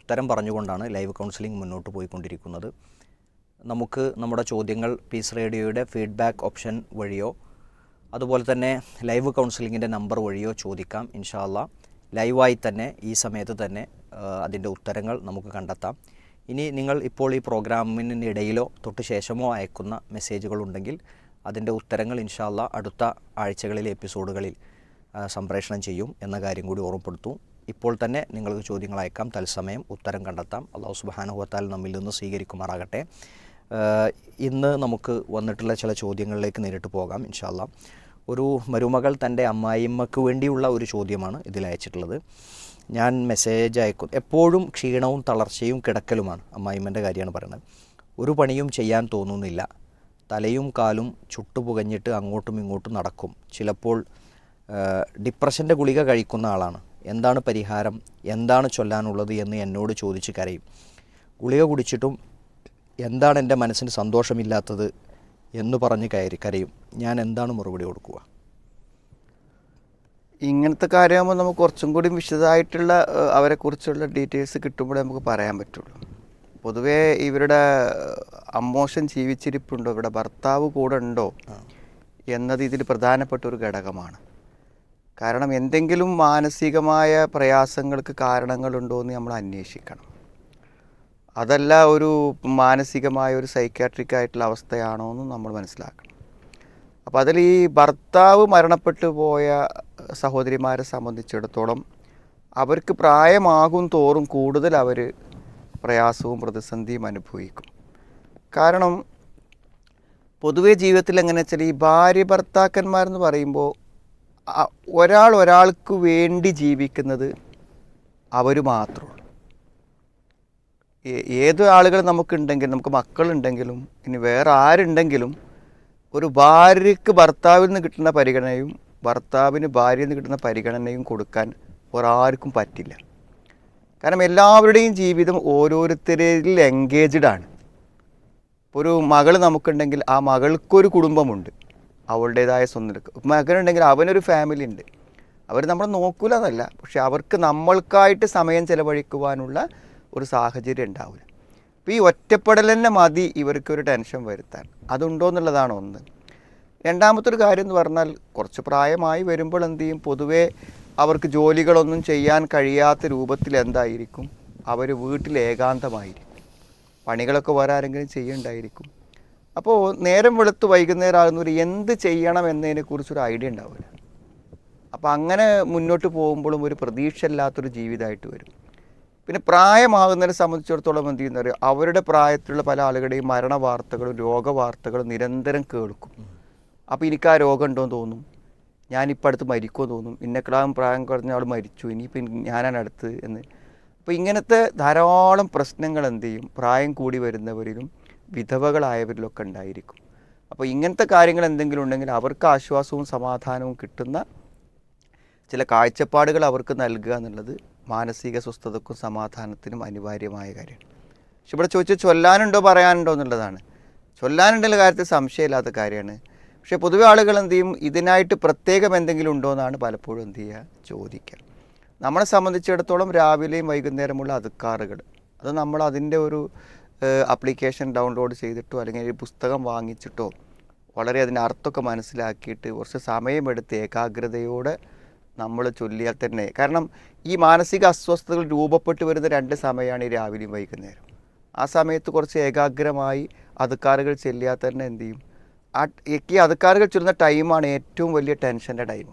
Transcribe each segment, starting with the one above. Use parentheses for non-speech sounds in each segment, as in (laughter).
ഉത്തരം പറഞ്ഞുകൊണ്ടാണ് live counselling മുന്നോട്ട് പോയിക്കൊണ്ടിരിക്കുന്നത്. നമുക്ക് നമ്മുടെ ചോദ്യങ്ങൾ പീസ് റേഡിയോയുടെ ഫീഡ്ബാക്ക് ഓപ്ഷൻ വഴിയോ അതുപോലെ തന്നെ ലൈവ് കൗൺസിലിങ്ങിന്റെ നമ്പർ വഴിയോ ചോദിക്കാം. ഇൻഷാല്ല ലൈവായി തന്നെ ഈ സമയത്ത് തന്നെ അതിന്റെ ഉത്തരങ്ങൾ നമുക്ക് കണ്ടെത്താം. ഇനി നിങ്ങൾ ഇപ്പോൾ ഈ പ്രോഗ്രാമിനിടയിലോ തൊട്ട് ശേഷമോ അയക്കുന്ന മെസ്സേജുകളുണ്ടെങ്കിൽ അതിന്റെ ഉത്തരങ്ങൾ ഇൻഷാല്ല അടുത്ത ആഴ്ചകളിലെ എപ്പിസോഡുകളിൽ സംപ്രേഷണം ചെയ്യും എന്ന കാര്യം കൂടി ഓർമ്മപ്പെടുത്തും. ഇപ്പോൾ തന്നെ നിങ്ങൾക്ക് ചോദ്യങ്ങൾ അയക്കാം. തത്സമയം ഉത്തരം കണ്ടെത്താം. അള്ളാഹു സുബാനുഹത്താൽ നമ്മിൽ നിന്ന് സ്വീകരിക്കുമാറാകട്ടെ. ഇന്ന് നമുക്ക് വന്നിട്ടുള്ള ചില ചോദ്യങ്ങളിലേക്ക് നേരിട്ട് പോകാം ഇൻഷാല്ല ഒരു മരുമകൾ തന്റെ അമ്മായിമ്മക്ക് വേണ്ടിയുള്ള ഒരു ചോദ്യമാണ് ഇതിൽ അയച്ചിട്ടുള്ളത്. ഞാൻ മെസ്സേജ് അയക്കും എപ്പോഴും ക്ഷീണവും തളർച്ചയും കിടക്കലുമാണ് അമ്മായിമ്മന്റെ കാര്യമാണ് പറയുന്നത്. ഒരു പണിയും ചെയ്യാൻ തോന്നുന്നില്ല. തലയും കാലും ചുട്ടുപുകഞ്ഞിട്ട് അങ്ങോട്ടും ഇങ്ങോട്ടും നടക്കും. ചിലപ്പോൾ ഡിപ്രഷന്റെ ഗുളിക കഴിക്കുന്ന ആളാണ്. എന്താണ് പരിഹാരം? എന്താണ് ചൊല്ലാനുള്ളത് എന്ന് എന്നോട് ചോദിച്ച് കരയും. ഗുളിക കുടിച്ചിട്ടും എന്താണ് എന്റെ മനസ്സിന് സന്തോഷമില്ലാത്തത് എന്ന് പറഞ്ഞ് കയറി കരയും. ഞാൻ എന്താണ് മറുപടി കൊടുക്കുക? ഇങ്ങനത്തെ കാര്യമാകുമ്പോൾ നമുക്ക് കുറച്ചും കൂടി വിശദമായിട്ടുള്ള അവരെക്കുറിച്ചുള്ള ഡീറ്റെയിൽസ് കിട്ടുമ്പോഴേ നമുക്ക് പറയാൻ പറ്റുള്ളൂ. പൊതുവേ ഇവരുടെ അമ്മോഷൻ ജീവിച്ചിരിപ്പുണ്ടോ? ഇവരുടെ ഭർത്താവ് കൂടെ ഉണ്ടോ? എന്നത് ഇതിൽ പ്രധാനപ്പെട്ട ഒരു ഘടകമാണ്. കാരണം എന്തെങ്കിലും മാനസികമായ പ്രയാസങ്ങൾക്ക് കാരണങ്ങളുണ്ടോ എന്ന് നമ്മൾ അന്വേഷിക്കണം. അതല്ല ഒരു മാനസികമായ ഒരു സൈക്കാട്രിക് ആയിട്ടുള്ള അവസ്ഥയാണോ എന്ന് നമ്മൾ മനസ്സിലാക്കണം. അപ്പോൾ അതിൽ ഈ ഭർത്താവ് മരണപ്പെട്ടു പോയ സഹോദരിമാരെ സംബന്ധിച്ചിടത്തോളം അവർക്ക് പ്രായമാകും തോറും കൂടുതൽ അവർ പ്രയാസവും പ്രതിസന്ധിയും അനുഭവിക്കും. കാരണം പൊതുവേ ജീവിതത്തിൽ എങ്ങനെ വെച്ചാൽ ഈ ഭാര്യ ഭർത്താക്കന്മാരെന്ന് പറയുമ്പോൾ ഒരാൾ ഒരാൾക്ക് വേണ്ടി ജീവിക്കുന്നത് അവർ മാത്രമാണ് ഏ- ഏത് ആളുകൾ നമുക്കുണ്ടെങ്കിലും നമുക്ക് മക്കളുണ്ടെങ്കിലും ഇനി വേറെ ആരുണ്ടെങ്കിലും ഒരു ഭാര്യയ്ക്ക് ഭർത്താവിൽ നിന്ന് കിട്ടുന്ന പരിഗണനയും ഭർത്താവിന് ഭാര്യയിൽ നിന്ന് കിട്ടുന്ന പരിഗണനയും കൊടുക്കാൻ ഒരാർക്കും പറ്റില്ല. കാരണം എല്ലാവരുടെയും ജീവിതം ഓരോരുത്തരിൽ എൻഗേജ്ഡ് ആണ്. ഒരു മകൾ നമുക്കുണ്ടെങ്കിൽ ആ മകൾക്കൊരു കുടുംബമുണ്ട്. അവളുടേതായ സ്വന്തം മകനുണ്ടെങ്കിൽ അവനൊരു ഫാമിലി ഉണ്ട്. അവർ നമ്മളെ നോക്കൂല എന്നല്ല പക്ഷെ അവർക്ക് നമ്മൾക്കായിട്ട് സമയം ചിലവഴിക്കുവാനുള്ള ഒരു സാഹചര്യം ഉണ്ടാവില്ല അപ്പോൾ ഈ ഒറ്റപ്പെടൽ തന്നെ മതി ഇവർക്കൊരു ടെൻഷൻ വരുത്താൻ. അതുണ്ടോ എന്നുള്ളതാണ് ഒന്ന്. രണ്ടാമത്തെ ഒരു കാര്യം എന്ന് പറഞ്ഞാൽ കുറച്ച് പ്രായമായി വരുമ്പോൾ എന്ത് ചെയ്യും? പൊതുവേ അവർക്ക് ജോലികളൊന്നും ചെയ്യാൻ കഴിയാത്ത രൂപത്തിൽ എന്തായിരിക്കും? അവർ വീട്ടിൽ ഏകാന്തമായിരിക്കും. പണികളൊക്കെ വരാരെങ്കിലും ചെയ്യണ്ടായിരിക്കും. അപ്പോൾ നേരം വെളുത്ത് വൈകുന്നേരം ആകുന്നവർ എന്ത് ചെയ്യണം എന്നതിനെക്കുറിച്ചൊരു ഐഡിയ ഉണ്ടാവില്ല. അപ്പോൾ അങ്ങനെ മുന്നോട്ട് പോകുമ്പോഴും ഒരു പ്രതീക്ഷ ഇല്ലാത്തൊരു ജീവിതമായിട്ട് വരും. പിന്നെ പ്രായമാകുന്നതിനെ സംബന്ധിച്ചിടത്തോളം എന്ത് ചെയ്യുന്ന അവരുടെ പ്രായത്തിലുള്ള പല ആളുകളുടെയും മരണ വാർത്തകളും രോഗവാർത്തകളും നിരന്തരം കേൾക്കും. അപ്പോൾ എനിക്ക് ആ രോഗം ഉണ്ടോയെന്ന് തോന്നും. ഞാനിപ്പോൾ അടുത്ത് മരിക്കുമെന്ന് തോന്നും. ഇന്നക്കളാകും പ്രായം കുറഞ്ഞ ആൾ മരിച്ചു. ഇനിയിപ്പോൾ ഞാനാണ് അടുത്ത് എന്ന്. അപ്പോൾ ഇങ്ങനത്തെ ധാരാളം പ്രശ്നങ്ങൾ എന്ത് ചെയ്യും? പ്രായം കൂടി വരുന്നവരിലും വിധവകളായവരിലൊക്കെ ഉണ്ടായിരിക്കും. അപ്പോൾ ഇങ്ങനത്തെ കാര്യങ്ങൾ എന്തെങ്കിലും ഉണ്ടെങ്കിൽ അവർക്ക് ആശ്വാസവും സമാധാനവും കിട്ടുന്ന ചില കാഴ്ചപ്പാടുകൾ അവർക്ക് നൽകുക എന്നുള്ളത് മാനസിക സ്വസ്ഥതക്കും സമാധാനത്തിനും അനിവാര്യമായ കാര്യമാണ്. പക്ഷെ ഇവിടെ ചോദിച്ചാൽ ചൊല്ലാനുണ്ടോ പറയാനുണ്ടോ എന്നുള്ളതാണ്. ചൊല്ലാനുണ്ടുള്ള കാര്യത്തിൽ സംശയമില്ലാത്ത കാര്യമാണ്. പക്ഷെ പൊതുവെ ആളുകൾ എന്ത് ചെയ്യും? ഇതിനായിട്ട് പ്രത്യേകം എന്തെങ്കിലും ഉണ്ടോ എന്നാണ് പലപ്പോഴും എന്ത് ചെയ്യുക? ചോദിക്കുക. നമ്മളെ സംബന്ധിച്ചിടത്തോളം രാവിലെയും വൈകുന്നേരമുള്ള അതുക്കാറുകൾ അത് നമ്മൾ അതിന്റെ ഒരു ആപ്ലിക്കേഷൻ ഡൗൺലോഡ് ചെയ്തിട്ടോ അല്ലെങ്കിൽ ഒരു പുസ്തകം വാങ്ങിച്ചിട്ടോ വളരെ അതിന്റെ അർത്ഥമൊക്കെ മനസ്സിലാക്കിയിട്ട് കുറച്ച് സമയമെടുത്ത് ഏകാഗ്രതയോടെ നമ്മൾ ചൊല്ലിയാൽ തന്നെ. കാരണം ഈ മാനസിക അസ്വസ്ഥതകൾ രൂപപ്പെട്ട് വരുന്ന രണ്ട് സമയമാണ് ഈ രാവിലെയും വൈകുന്നേരം. ആ സമയത്ത് കുറച്ച് ഏകാഗ്രമായി അതുക്കാറുകൾ ചെല്ലിയാൽ തന്നെ എന്ത് ചെയ്യും? ആ ഈ അതുക്കാറുകൾ ചൊല്ലുന്ന ടൈമാണ് ഏറ്റവും വലിയ ടെൻഷന്റെ ടൈം.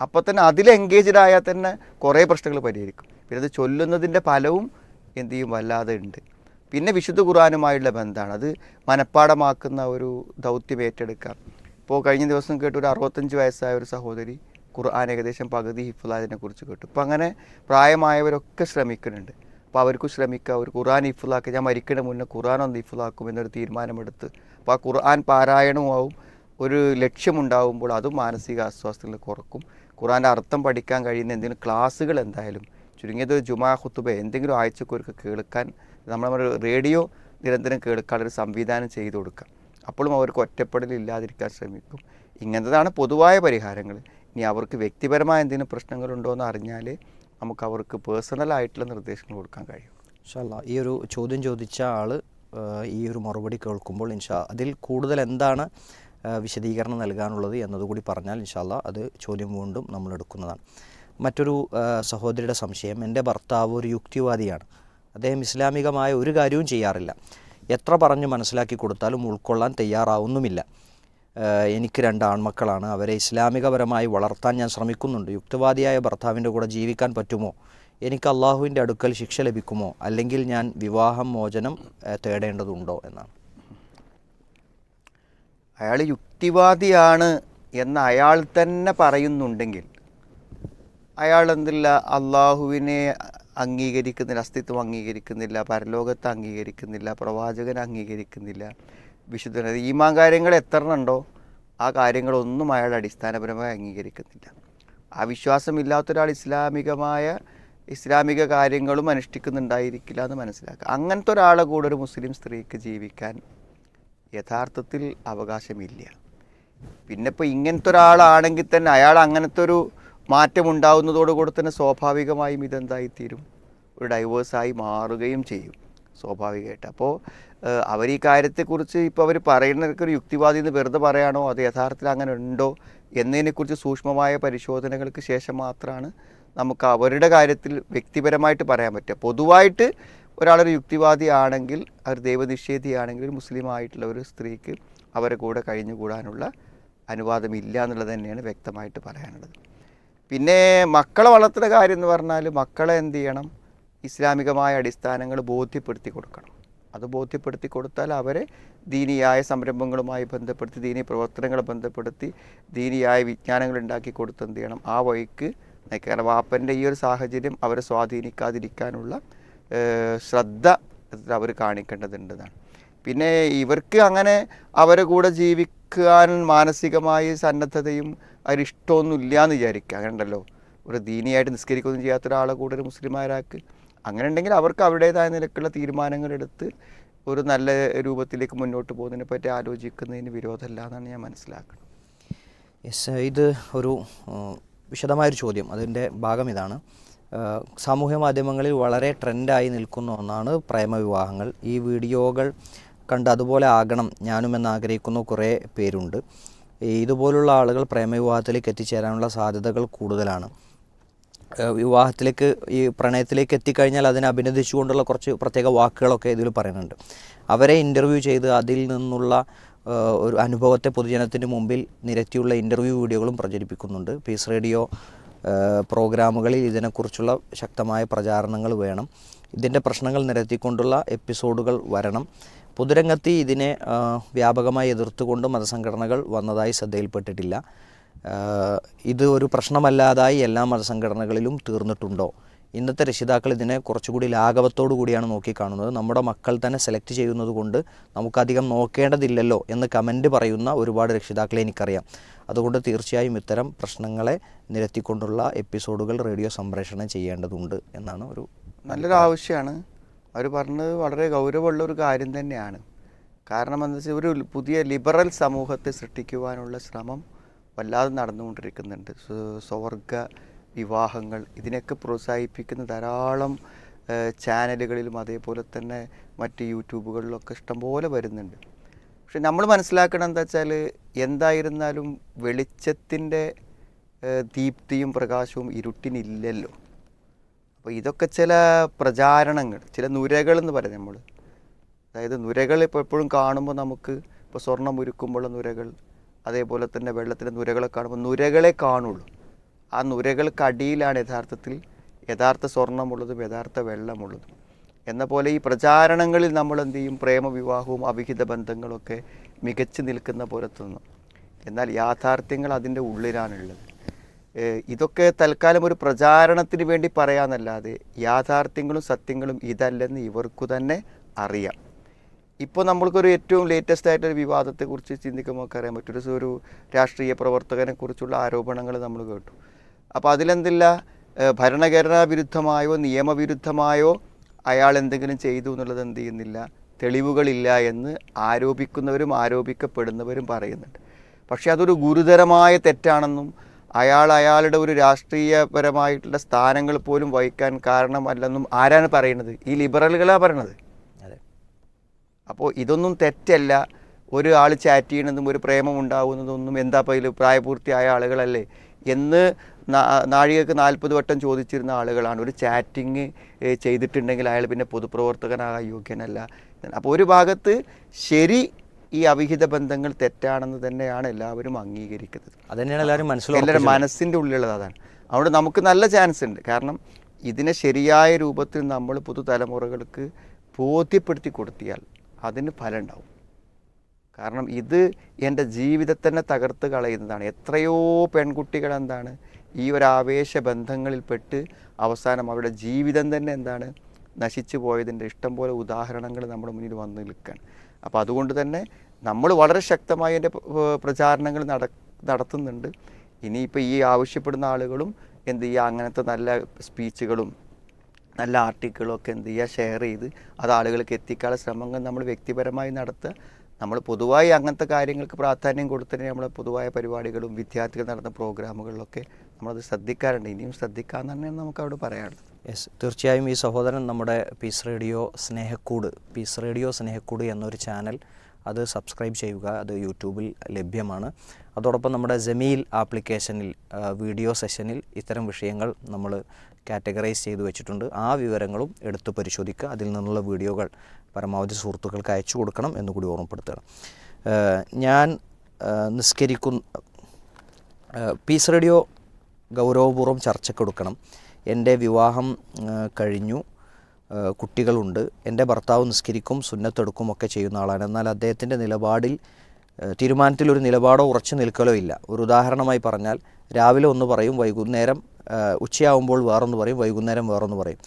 അപ്പോൾ തന്നെ അതിൽ എൻഗേജ്ഡ് ആയാൽ തന്നെ കുറേ പ്രശ്നങ്ങൾ പരിഹരിക്കും. പിന്നെ അത് ചൊല്ലുന്നതിന്റെ ഫലവും എന്ത് ചെയ്യും? വല്ലാതെ ഉണ്ട്. പിന്നെ വിശുദ്ധ ഖുർആാനുമായുള്ള ബന്ധമാണ്. അത് മനഃപ്പാടമാക്കുന്ന ഒരു ദൗത്യം ഏറ്റെടുക്കാം. ഇപ്പോൾ കഴിഞ്ഞ ദിവസം കേട്ട ഒരു അറുപത്തഞ്ച് വയസ്സായ ഒരു സഹോദരി ഖുർആൻ ഏകദേശം പകുതി ഹിഫുലാദിനെ കുറിച്ച് കേട്ടു. ഇപ്പോൾ അങ്ങനെ പ്രായമായവരൊക്കെ ശ്രമിക്കുന്നുണ്ട്. അപ്പോൾ അവർക്ക് ശ്രമിക്കുക ഒരു ഖുർആൻ ഹിഫുലാക്കുക ഞാൻ മരിക്കണ മുന്നേ ഖുർആൻ ഒന്ന് ഹിഫുലാക്കും എന്നൊരു തീരുമാനമെടുത്ത്. അപ്പോൾ ആ ഖുർആൻ പാരായണവും ഒരു ലക്ഷ്യമുണ്ടാകുമ്പോൾ അതും മാനസിക അസ്വസ്ഥതകൾ കുറക്കും. ഖുറാന്റെ അർത്ഥം പഠിക്കാൻ കഴിയുന്ന എന്തെങ്കിലും ക്ലാസ്സുകൾ എന്തായാലും ചുരുങ്ങിയത് ജുമാ ഹുത്തുബ എന്തെങ്കിലും ആഴ്ചക്കൊരുക്ക് കേൾക്കാൻ നമ്മൾ റേഡിയോ നിരന്തരം കേൾക്കാനൊരു സംവിധാനം ചെയ്തു കൊടുക്കുക. അപ്പോഴും അവർക്ക് ഒറ്റപ്പെടലില്ലാതിരിക്കാൻ ശ്രമിക്കും. ഇങ്ങനത്തതാണ് പൊതുവായ പരിഹാരങ്ങൾ. ഇനി അവർക്ക് വ്യക്തിപരമായ എന്തെങ്കിലും പ്രശ്നങ്ങളുണ്ടോ എന്ന് അറിഞ്ഞാൽ നമുക്ക് അവർക്ക് പേഴ്സണലായിട്ടുള്ള നിർദ്ദേശങ്ങൾ കൊടുക്കാൻ കഴിയും. ഇൻഷാല്ല ഈ ഒരു ചോദ്യം ചോദിച്ച ആൾ ഈ ഒരു മറുപടി കേൾക്കുമ്പോൾ ഇൻഷാ അതിൽ കൂടുതൽ എന്താണ് വിശദീകരണം നൽകാനുള്ളത് എന്നതുകൂടി പറഞ്ഞാൽ ഇൻഷാല്ല അത് ചോദ്യം വീണ്ടും നമ്മൾ എടുക്കുന്നതാണ്. മറ്റൊരു സഹോദരിയുടെ സംശയം. എന്റെ ഭർത്താവ് ഒരു യുക്തിവാദിയാണ്. അദ്ദേഹം ഇസ്ലാമികമായ ഒരു കാര്യവും ചെയ്യാറില്ല. എത്ര പറഞ്ഞ് മനസ്സിലാക്കി കൊടുത്താലും ഉൾക്കൊള്ളാൻ തയ്യാറാവുന്നുമില്ല. എനിക്ക് രണ്ട് ആൺമക്കളാണ്. അവരെ ഇസ്ലാമികപരമായി വളർത്താൻ ഞാൻ ശ്രമിക്കുന്നുണ്ട്. യുക്തിവാദിയായ ഭർത്താവിന്റെ കൂടെ ജീവിക്കാൻ പറ്റുമോ? എനിക്ക് അള്ളാഹുവിന്റെ അടുക്കൽ ശിക്ഷ ലഭിക്കുമോ? അല്ലെങ്കിൽ ഞാൻ വിവാഹം മോചനം തേടേണ്ടതുണ്ടോ എന്നാണ്. അയാൾ യുക്തിവാദിയാണ് എന്ന് അയാൾ തന്നെ പറയുന്നുണ്ടെങ്കിൽ അയാൾ എന്തില്ല? അള്ളാഹുവിനെ അംഗീകരിക്കുന്നില്ല അസ്തിത്വം അംഗീകരിക്കുന്നില്ല പരലോകത്തെ അംഗീകരിക്കുന്നില്ല പ്രവാചകനെ അംഗീകരിക്കുന്നില്ല വിശുദ്ധ ഈമാൻ കാര്യങ്ങൾ എത്ര ഉണ്ടോ ആ കാര്യങ്ങളൊന്നും അയാൾ അടിസ്ഥാനപരമായി അംഗീകരിക്കുന്നില്ല. ആ വിശ്വാസമില്ലാത്ത ഒരാൾ ഇസ്ലാമികമായ ഇസ്ലാമിക കാര്യങ്ങളും അനുഷ്ഠിക്കുന്നുണ്ടായിരിക്കില്ല എന്ന് മനസ്സിലാക്കുക. അങ്ങനത്തെ ഒരാളെ കൂടെ ഒരു മുസ്ലിം സ്ത്രീക്ക് ജീവിക്കാൻ യഥാർത്ഥത്തിൽ അവകാശമില്ല. പിന്നെ ഇപ്പോൾ ഇങ്ങനത്തെ ഒരാളാണെങ്കിൽ തന്നെ അയാൾ അങ്ങനത്തെ ഒരു മാറ്റം ഉണ്ടാവുന്നതോടുകൂടി തന്നെ സ്വാഭാവികമായും ഇതെന്തായിത്തീരും? ഒരു ഡൈവേഴ്സായി മാറുകയും ചെയ്യും. സ്വാഭാവികമായിട്ട്. അപ്പോൾ അവർ ഈ കാര്യത്തെക്കുറിച്ച് ഇപ്പോൾ അവർ പറയുന്നതൊക്കെ ഒരു യുക്തിവാദി എന്ന് വെറുതെ പറയാണോ? അത് യഥാർത്ഥത്തിൽ അങ്ങനെ ഉണ്ടോ? എന്നതിനെക്കുറിച്ച് സൂക്ഷ്മമായ പരിശോധനകൾക്ക് ശേഷം മാത്രമാണ് നമുക്ക് അവരുടെ കാര്യത്തിൽ വ്യക്തിപരമായിട്ട് പറയാൻ പറ്റുക. പൊതുവായിട്ട് ഒരാളൊരു യുക്തിവാദി ആണെങ്കിൽ അവർ ദൈവനിഷേധിയാണെങ്കിൽ ഒരു മുസ്ലിം ആയിട്ടുള്ള ഒരു സ്ത്രീക്ക് അവരെ കൂടെ കഴിഞ്ഞുകൂടാനുള്ള അനുവാദമില്ല എന്നുള്ളത് തന്നെയാണ് വ്യക്തമായിട്ട് പറയാനുള്ളത്. പിന്നെ മക്കളെ വളർത്തുന്ന കാര്യം എന്ന് പറഞ്ഞാൽ മക്കളെ എന്ത് ചെയ്യണം? ഇസ്ലാമികമായ അടിസ്ഥാനങ്ങൾ ബോധ്യപ്പെടുത്തി കൊടുക്കണം. അത് ബോധ്യപ്പെടുത്തി കൊടുത്താൽ അവരെ ദീനിയായ സംരംഭങ്ങളുമായി ബന്ധപ്പെടുത്തി ദീനീയ പ്രവർത്തനങ്ങളെ ബന്ധപ്പെടുത്തി ദീനിയായ വിജ്ഞാനങ്ങൾ ഉണ്ടാക്കി കൊടുത്ത് എന്ത് ചെയ്യണം? ആ വഴിക്ക് നയിക്കുക കാരണം വാപ്പന്റെ ഈ ഒരു സാഹചര്യം അവരെ സ്വാധീനിക്കാതിരിക്കാനുള്ള ശ്രദ്ധ അവർ കാണിക്കേണ്ടതുണ്ടെന്നാണ് പിന്നെ ഇവർക്ക് അങ്ങനെ അവരെ കൂടെ ജീവിക്കാൻ മാനസികമായി സന്നദ്ധതയും അതിലിഷ്ടമൊന്നും ഇല്ല എന്ന് വിചാരിക്കുക. അങ്ങനെയുണ്ടല്ലോ. ഒരു ദീനിയായിട്ട് നിസ്കരിക്കുകയൊന്നും ചെയ്യാത്ത ഒരാളെ കൂടെ ഒരു മുസ്ലിമാരാക്ക്. അങ്ങനെ ഉണ്ടെങ്കിൽ അവർക്ക് അവരുടേതായ നിലക്കുള്ള തീരുമാനങ്ങളെടുത്ത് ഒരു നല്ല രൂപത്തിലേക്ക് മുന്നോട്ട് പോകുന്നതിനെ പറ്റി ആലോചിക്കുന്നതിന് വിരോധമല്ല എന്നാണ് ഞാൻ മനസ്സിലാക്കുന്നത്. യെസ് ഇത് ഒരു വിശദമായൊരു ചോദ്യം. അതിന്റെ ഭാഗം ഇതാണ്. സാമൂഹ്യ മാധ്യമങ്ങളിൽ വളരെ ട്രെൻഡായി നിൽക്കുന്ന ഒന്നാണ് പ്രേമവിവാഹങ്ങൾ. ഈ വീഡിയോകൾ കണ്ട് അതുപോലെ ആകണം ഞാനും എന്ന് ആഗ്രഹിക്കുന്ന കുറേ പേരുണ്ട്. ഇതുപോലുള്ള ആളുകൾ പ്രേമവിവാഹത്തിലേക്ക് എത്തിച്ചേരാനുള്ള സാധ്യതകൾ കൂടുതലാണ്. വിവാഹത്തിലേക്ക് ഈ പ്രണയത്തിലേക്ക് എത്തിക്കഴിഞ്ഞാൽ അതിനെ അഭിനന്ദിച്ചുകൊണ്ടുള്ള കുറച്ച് പ്രത്യേക വാക്കുകളൊക്കെ ഇതിൽ പറയുന്നുണ്ട്. അവരെ ഇന്റർവ്യൂ ചെയ്ത് അതിൽ നിന്നുള്ള ഒരു അനുഭവത്തെ പൊതുജനത്തിന്റെ മുമ്പിൽ നിരത്തിയുള്ള ഇന്റർവ്യൂ വീഡിയോകളും പ്രചരിപ്പിക്കുന്നുണ്ട്. പീസ് റേഡിയോ പ്രോഗ്രാമുകളിൽ ഇതിനെക്കുറിച്ചുള്ള ശക്തമായ പ്രചാരണങ്ങൾ വേണം. ഇതിന്റെ പ്രശ്നങ്ങൾ നിരത്തിക്കൊണ്ടുള്ള എപ്പിസോഡുകൾ വരണം. പൊതുരംഗത്ത് ഇതിനെ വ്യാപകമായി എതിർത്തുകൊണ്ട് മതസംഘടനകൾ വന്നതായി ശ്രദ്ധയിൽപ്പെട്ടിട്ടില്ല. ഇത് ഒരു പ്രശ്നമല്ലാതായി എല്ലാ മതസംഘടനകളിലും തീർന്നിട്ടുണ്ടോ? ഇന്നത്തെ രക്ഷിതാക്കൾ ഇതിനെ കുറച്ചുകൂടി ലാഘവത്തോടു കൂടിയാണ് നോക്കിക്കാണുന്നത്. നമ്മുടെ മക്കൾ തന്നെ സെലക്ട് ചെയ്യുന്നത് കൊണ്ട് നമുക്കധികം നോക്കേണ്ടതില്ലല്ലോ എന്ന് കമന്റ് പറയുന്ന ഒരുപാട് രക്ഷിതാക്കളെ എനിക്കറിയാം. അതുകൊണ്ട് തീർച്ചയായും ഇത്തരം പ്രശ്നങ്ങളെ നിരത്തിക്കൊണ്ടുള്ള എപ്പിസോഡുകൾ റേഡിയോ സംപ്രേഷണം ചെയ്യേണ്ടതുണ്ട് എന്നാണ് ഒരു നല്ലൊരു ആവശ്യമാണ്. അവർ പറഞ്ഞത് വളരെ ഗൗരവമുള്ള ഒരു കാര്യം തന്നെയാണ്. കാരണം എന്താ വെച്ചാൽ ഒരു പുതിയ ലിബറൽ സമൂഹത്തെ സൃഷ്ടിക്കുവാനുള്ള ശ്രമം വല്ലാതെ നടന്നുകൊണ്ടിരിക്കുന്നുണ്ട്. സ്വർഗ വിവാഹങ്ങൾ ഇതിനൊക്കെ പ്രോത്സാഹിപ്പിക്കുന്ന ധാരാളം ചാനലുകളിലും അതേപോലെ തന്നെ മറ്റ് യൂട്യൂബുകളിലൊക്കെ ഇഷ്ടംപോലെ വരുന്നുണ്ട്. പക്ഷെ നമ്മൾ മനസ്സിലാക്കണം എന്താ വെച്ചാൽ എന്തായിരുന്നാലും വെളിച്ചത്തിന്റെ ദീപ്തിയും പ്രകാശവും ഇരുട്ടിനില്ലല്ലോ. അപ്പോൾ ഇതൊക്കെ ചില പ്രചാരണങ്ങൾ ചില നുരകൾ എന്ന് പറയുന്നത് നമ്മൾ അതായത് നുരകൾ ഇപ്പോൾ എപ്പോഴും കാണുമ്പോൾ നമുക്ക് ഇപ്പോൾ സ്വർണം ഉരുക്കുമ്പോഴുള്ള നുരകൾ അതേപോലെ തന്നെ വെള്ളത്തിന്റെ നുരകളെ കാണുമ്പോൾ നുരകളെ കാണുള്ളൂ. ആ നുരകൾക്കടിയിലാണ് യഥാർത്ഥത്തിൽ യഥാർത്ഥ സ്വർണമുള്ളതും യഥാർത്ഥ വെള്ളമുള്ളതും. എന്ന പോലെ ഈ പ്രചാരണങ്ങളിൽ നമ്മൾ എന്ത് ചെയ്യും? പ്രേമവിവാഹവും അവിഹിത ബന്ധങ്ങളൊക്കെ മികച്ചു നിൽക്കുന്ന പോലെ തോന്നും. എന്നാൽ യാഥാർത്ഥ്യങ്ങൾ അതിന്റെ ഉള്ളിലാണുള്ളത്. ഇതൊക്കെ തൽക്കാലം ഒരു പ്രചാരണത്തിന് വേണ്ടി പറയാമെന്നല്ലാതെ യാഥാർത്ഥ്യങ്ങളും സത്യങ്ങളും ഇതല്ലെന്ന് ഇവർക്കു തന്നെ അറിയാം. ഇപ്പോൾ നമ്മൾക്കൊരു ഏറ്റവും ലേറ്റസ്റ്റ് ആയിട്ടൊരു വിവാദത്തെക്കുറിച്ച് ചിന്തിക്കുമ്പോൾ നമുക്ക് അറിയാൻ പറ്റും. ഒരു രാഷ്ട്രീയ പ്രവർത്തകനെക്കുറിച്ചുള്ള ആരോപണങ്ങൾ നമ്മൾ കേട്ടു. അപ്പോൾ അതിലെന്തില്ല? ഭരണഘടനാ വിരുദ്ധമായോ നിയമവിരുദ്ധമായോ അയാൾ എന്തെങ്കിലും ചെയ്തു എന്നുള്ളത് എന്ത് ചെയ്യുന്നില്ല? തെളിവുകളില്ല എന്ന് ആരോപിക്കുന്നവരും ആരോപിക്കപ്പെടുന്നവരും പറയുന്നുണ്ട്. പക്ഷേ അതൊരു ഗുരുതരമായ തെറ്റാണെന്നും അയാൾ അയാളുടെ ഒരു രാഷ്ട്രീയപരമായിട്ടുള്ള സ്ഥാനങ്ങൾ പോലും വഹിക്കാൻ കാരണമല്ലെന്നും ആരാണ് പറയുന്നത്? ഈ ലിബറലുകളാണ് പറയണത്. അതെ. അപ്പോൾ ഇതൊന്നും തെറ്റല്ല. ഒരു ആൾ ചാറ്റ് ചെയ്യണതും ഒരു പ്രേമം ഉണ്ടാകുന്നതൊന്നും എന്താ ഇപ്പോൾ പ്രായപൂർത്തിയായ ആളുകളല്ലേ എന്ന് നാഴികക്ക് നാൽപ്പത് വട്ടം ചോദിച്ചിരുന്ന ആളുകളാണ്. ഒരു ചാറ്റിങ് ചെയ്തിട്ടുണ്ടെങ്കിൽ അയാൾ പിന്നെ പൊതുപ്രവർത്തകനാകാൻ യോഗ്യനല്ല. അപ്പോൾ ഒരു ഭാഗത്ത് ശരി ഈ അവിഹിത ബന്ധങ്ങൾ തെറ്റാണെന്ന് തന്നെയാണ് എല്ലാവരും അംഗീകരിക്കുന്നത്. അതന്നെയാണ് എല്ലാവരും എല്ലാവരും എല്ലാവരും മനസ്സിന്റെ ഉള്ളിലുള്ളത് അതാണ്. അതുകൊണ്ട് നമുക്ക് നല്ല ചാൻസ് ഉണ്ട്. കാരണം ഇതിനെ ശരിയായ രൂപത്തിൽ നമ്മൾ പുതുതലമുറകൾക്ക് ബോധ്യപ്പെടുത്തി കൊടുത്തിയാൽ അതിന് ഫലം ഉണ്ടാവും കാരണം ഇത് എന്റെ തന്നെ തകർത്ത് കളയുന്നതാണ്. എത്രയോ പെൺകുട്ടികൾ എന്താണ് ഈ ഒരു ആവേശ ബന്ധങ്ങളിൽപ്പെട്ട് അവസാനം അവരുടെ ജീവിതം തന്നെ എന്താണ് നശിച്ചു പോയതിന്റെ ഇഷ്ടം പോലെ ഉദാഹരണങ്ങൾ നമ്മുടെ മുന്നിൽ വന്ന് നിൽക്കാൻ അപ്പോൾ അതുകൊണ്ട് തന്നെ നമ്മൾ വളരെ ശക്തമായി അതിന്റെ പ്രചാരണങ്ങൾ നട നടത്തുന്നുണ്ട്. ഇനിയിപ്പോൾ ഈ ആവശ്യപ്പെടുന്ന ആളുകളും എന്ത് ചെയ്യുക അങ്ങനത്തെ നല്ല സ്പീച്ചുകളും നല്ല ആർട്ടിക്കിളും ഒക്കെ എന്ത് ചെയ്യുക ഷെയർ ചെയ്ത് അത് ആളുകൾക്ക് എത്തിക്കാനുള്ള ശ്രമങ്ങൾ നമ്മൾ വ്യക്തിപരമായി നടത്തുക. നമ്മൾ പൊതുവായി അങ്ങനത്തെ കാര്യങ്ങൾക്ക് പ്രാധാന്യം കൊടുത്തിട്ട് നമ്മൾ പൊതുവായ പരിപാടികളും വിദ്യാർത്ഥികൾ നടന്ന പ്രോഗ്രാമുകളിലൊക്കെ നമ്മളത് ശ്രദ്ധിക്കാറുണ്ട്. ഇനിയും ശ്രദ്ധിക്കാമെന്ന് തന്നെയാണ് നമുക്ക് അവിടെ പറയാനുള്ളത്. യെസ് തീർച്ചയായും ഈ സഹോദരൻ നമ്മുടെ പീസ് റേഡിയോ സ്നേഹക്കൂട് പീസ് റേഡിയോ സ്നേഹക്കൂട് എന്നൊരു ചാനൽ അത് സബ്സ്ക്രൈബ് ചെയ്യുക. അത് യൂട്യൂബിൽ ലഭ്യമാണ്. അതോടൊപ്പം നമ്മുടെ ജമീൽ ആപ്ലിക്കേഷനിൽ വീഡിയോ സെഷനിൽ ഇത്തരം വിഷയങ്ങൾ നമ്മൾ കാറ്റഗറൈസ് ചെയ്തു വെച്ചിട്ടുണ്ട്. ആ വിവരങ്ങളും എടുത്ത് പരിശോധിക്കുക. അതിൽ നിന്നുള്ള വീഡിയോകൾ പരമാവധി സുഹൃത്തുക്കൾക്ക് അയച്ചു കൊടുക്കണം എന്നുകൂടി ഓർമ്മപ്പെടുത്തുകയാണ്. ഞാൻ നിസ്കരിക്കുന്ന പീസ് റേഡിയോ ഗൗരവപൂർവം ചർച്ചക്കെടുക്കണം എന്റെ വിവാഹം കഴിഞ്ഞു. കുട്ടികളുണ്ട്. എന്റെ ഭർത്താവ് നിസ്കരിക്കും സുന്നത്തെടുക്കും ഒക്കെ ചെയ്യുന്ന ആളാണ്. എന്നാൽ അദ്ദേഹത്തിന്റെ നിലപാടിൽ തീരുമാനത്തിലൊരു നിലപാടോ ഉറച്ചു നിൽക്കലോ ഇല്ല. ഒരു ഉദാഹരണമായി പറഞ്ഞാൽ രാവിലെ ഒന്ന് പറയും വൈകുന്നേരം ഉച്ചയാവുമ്പോൾ വേറൊന്ന് പറയും വൈകുന്നേരം വേറൊന്ന് പറയും.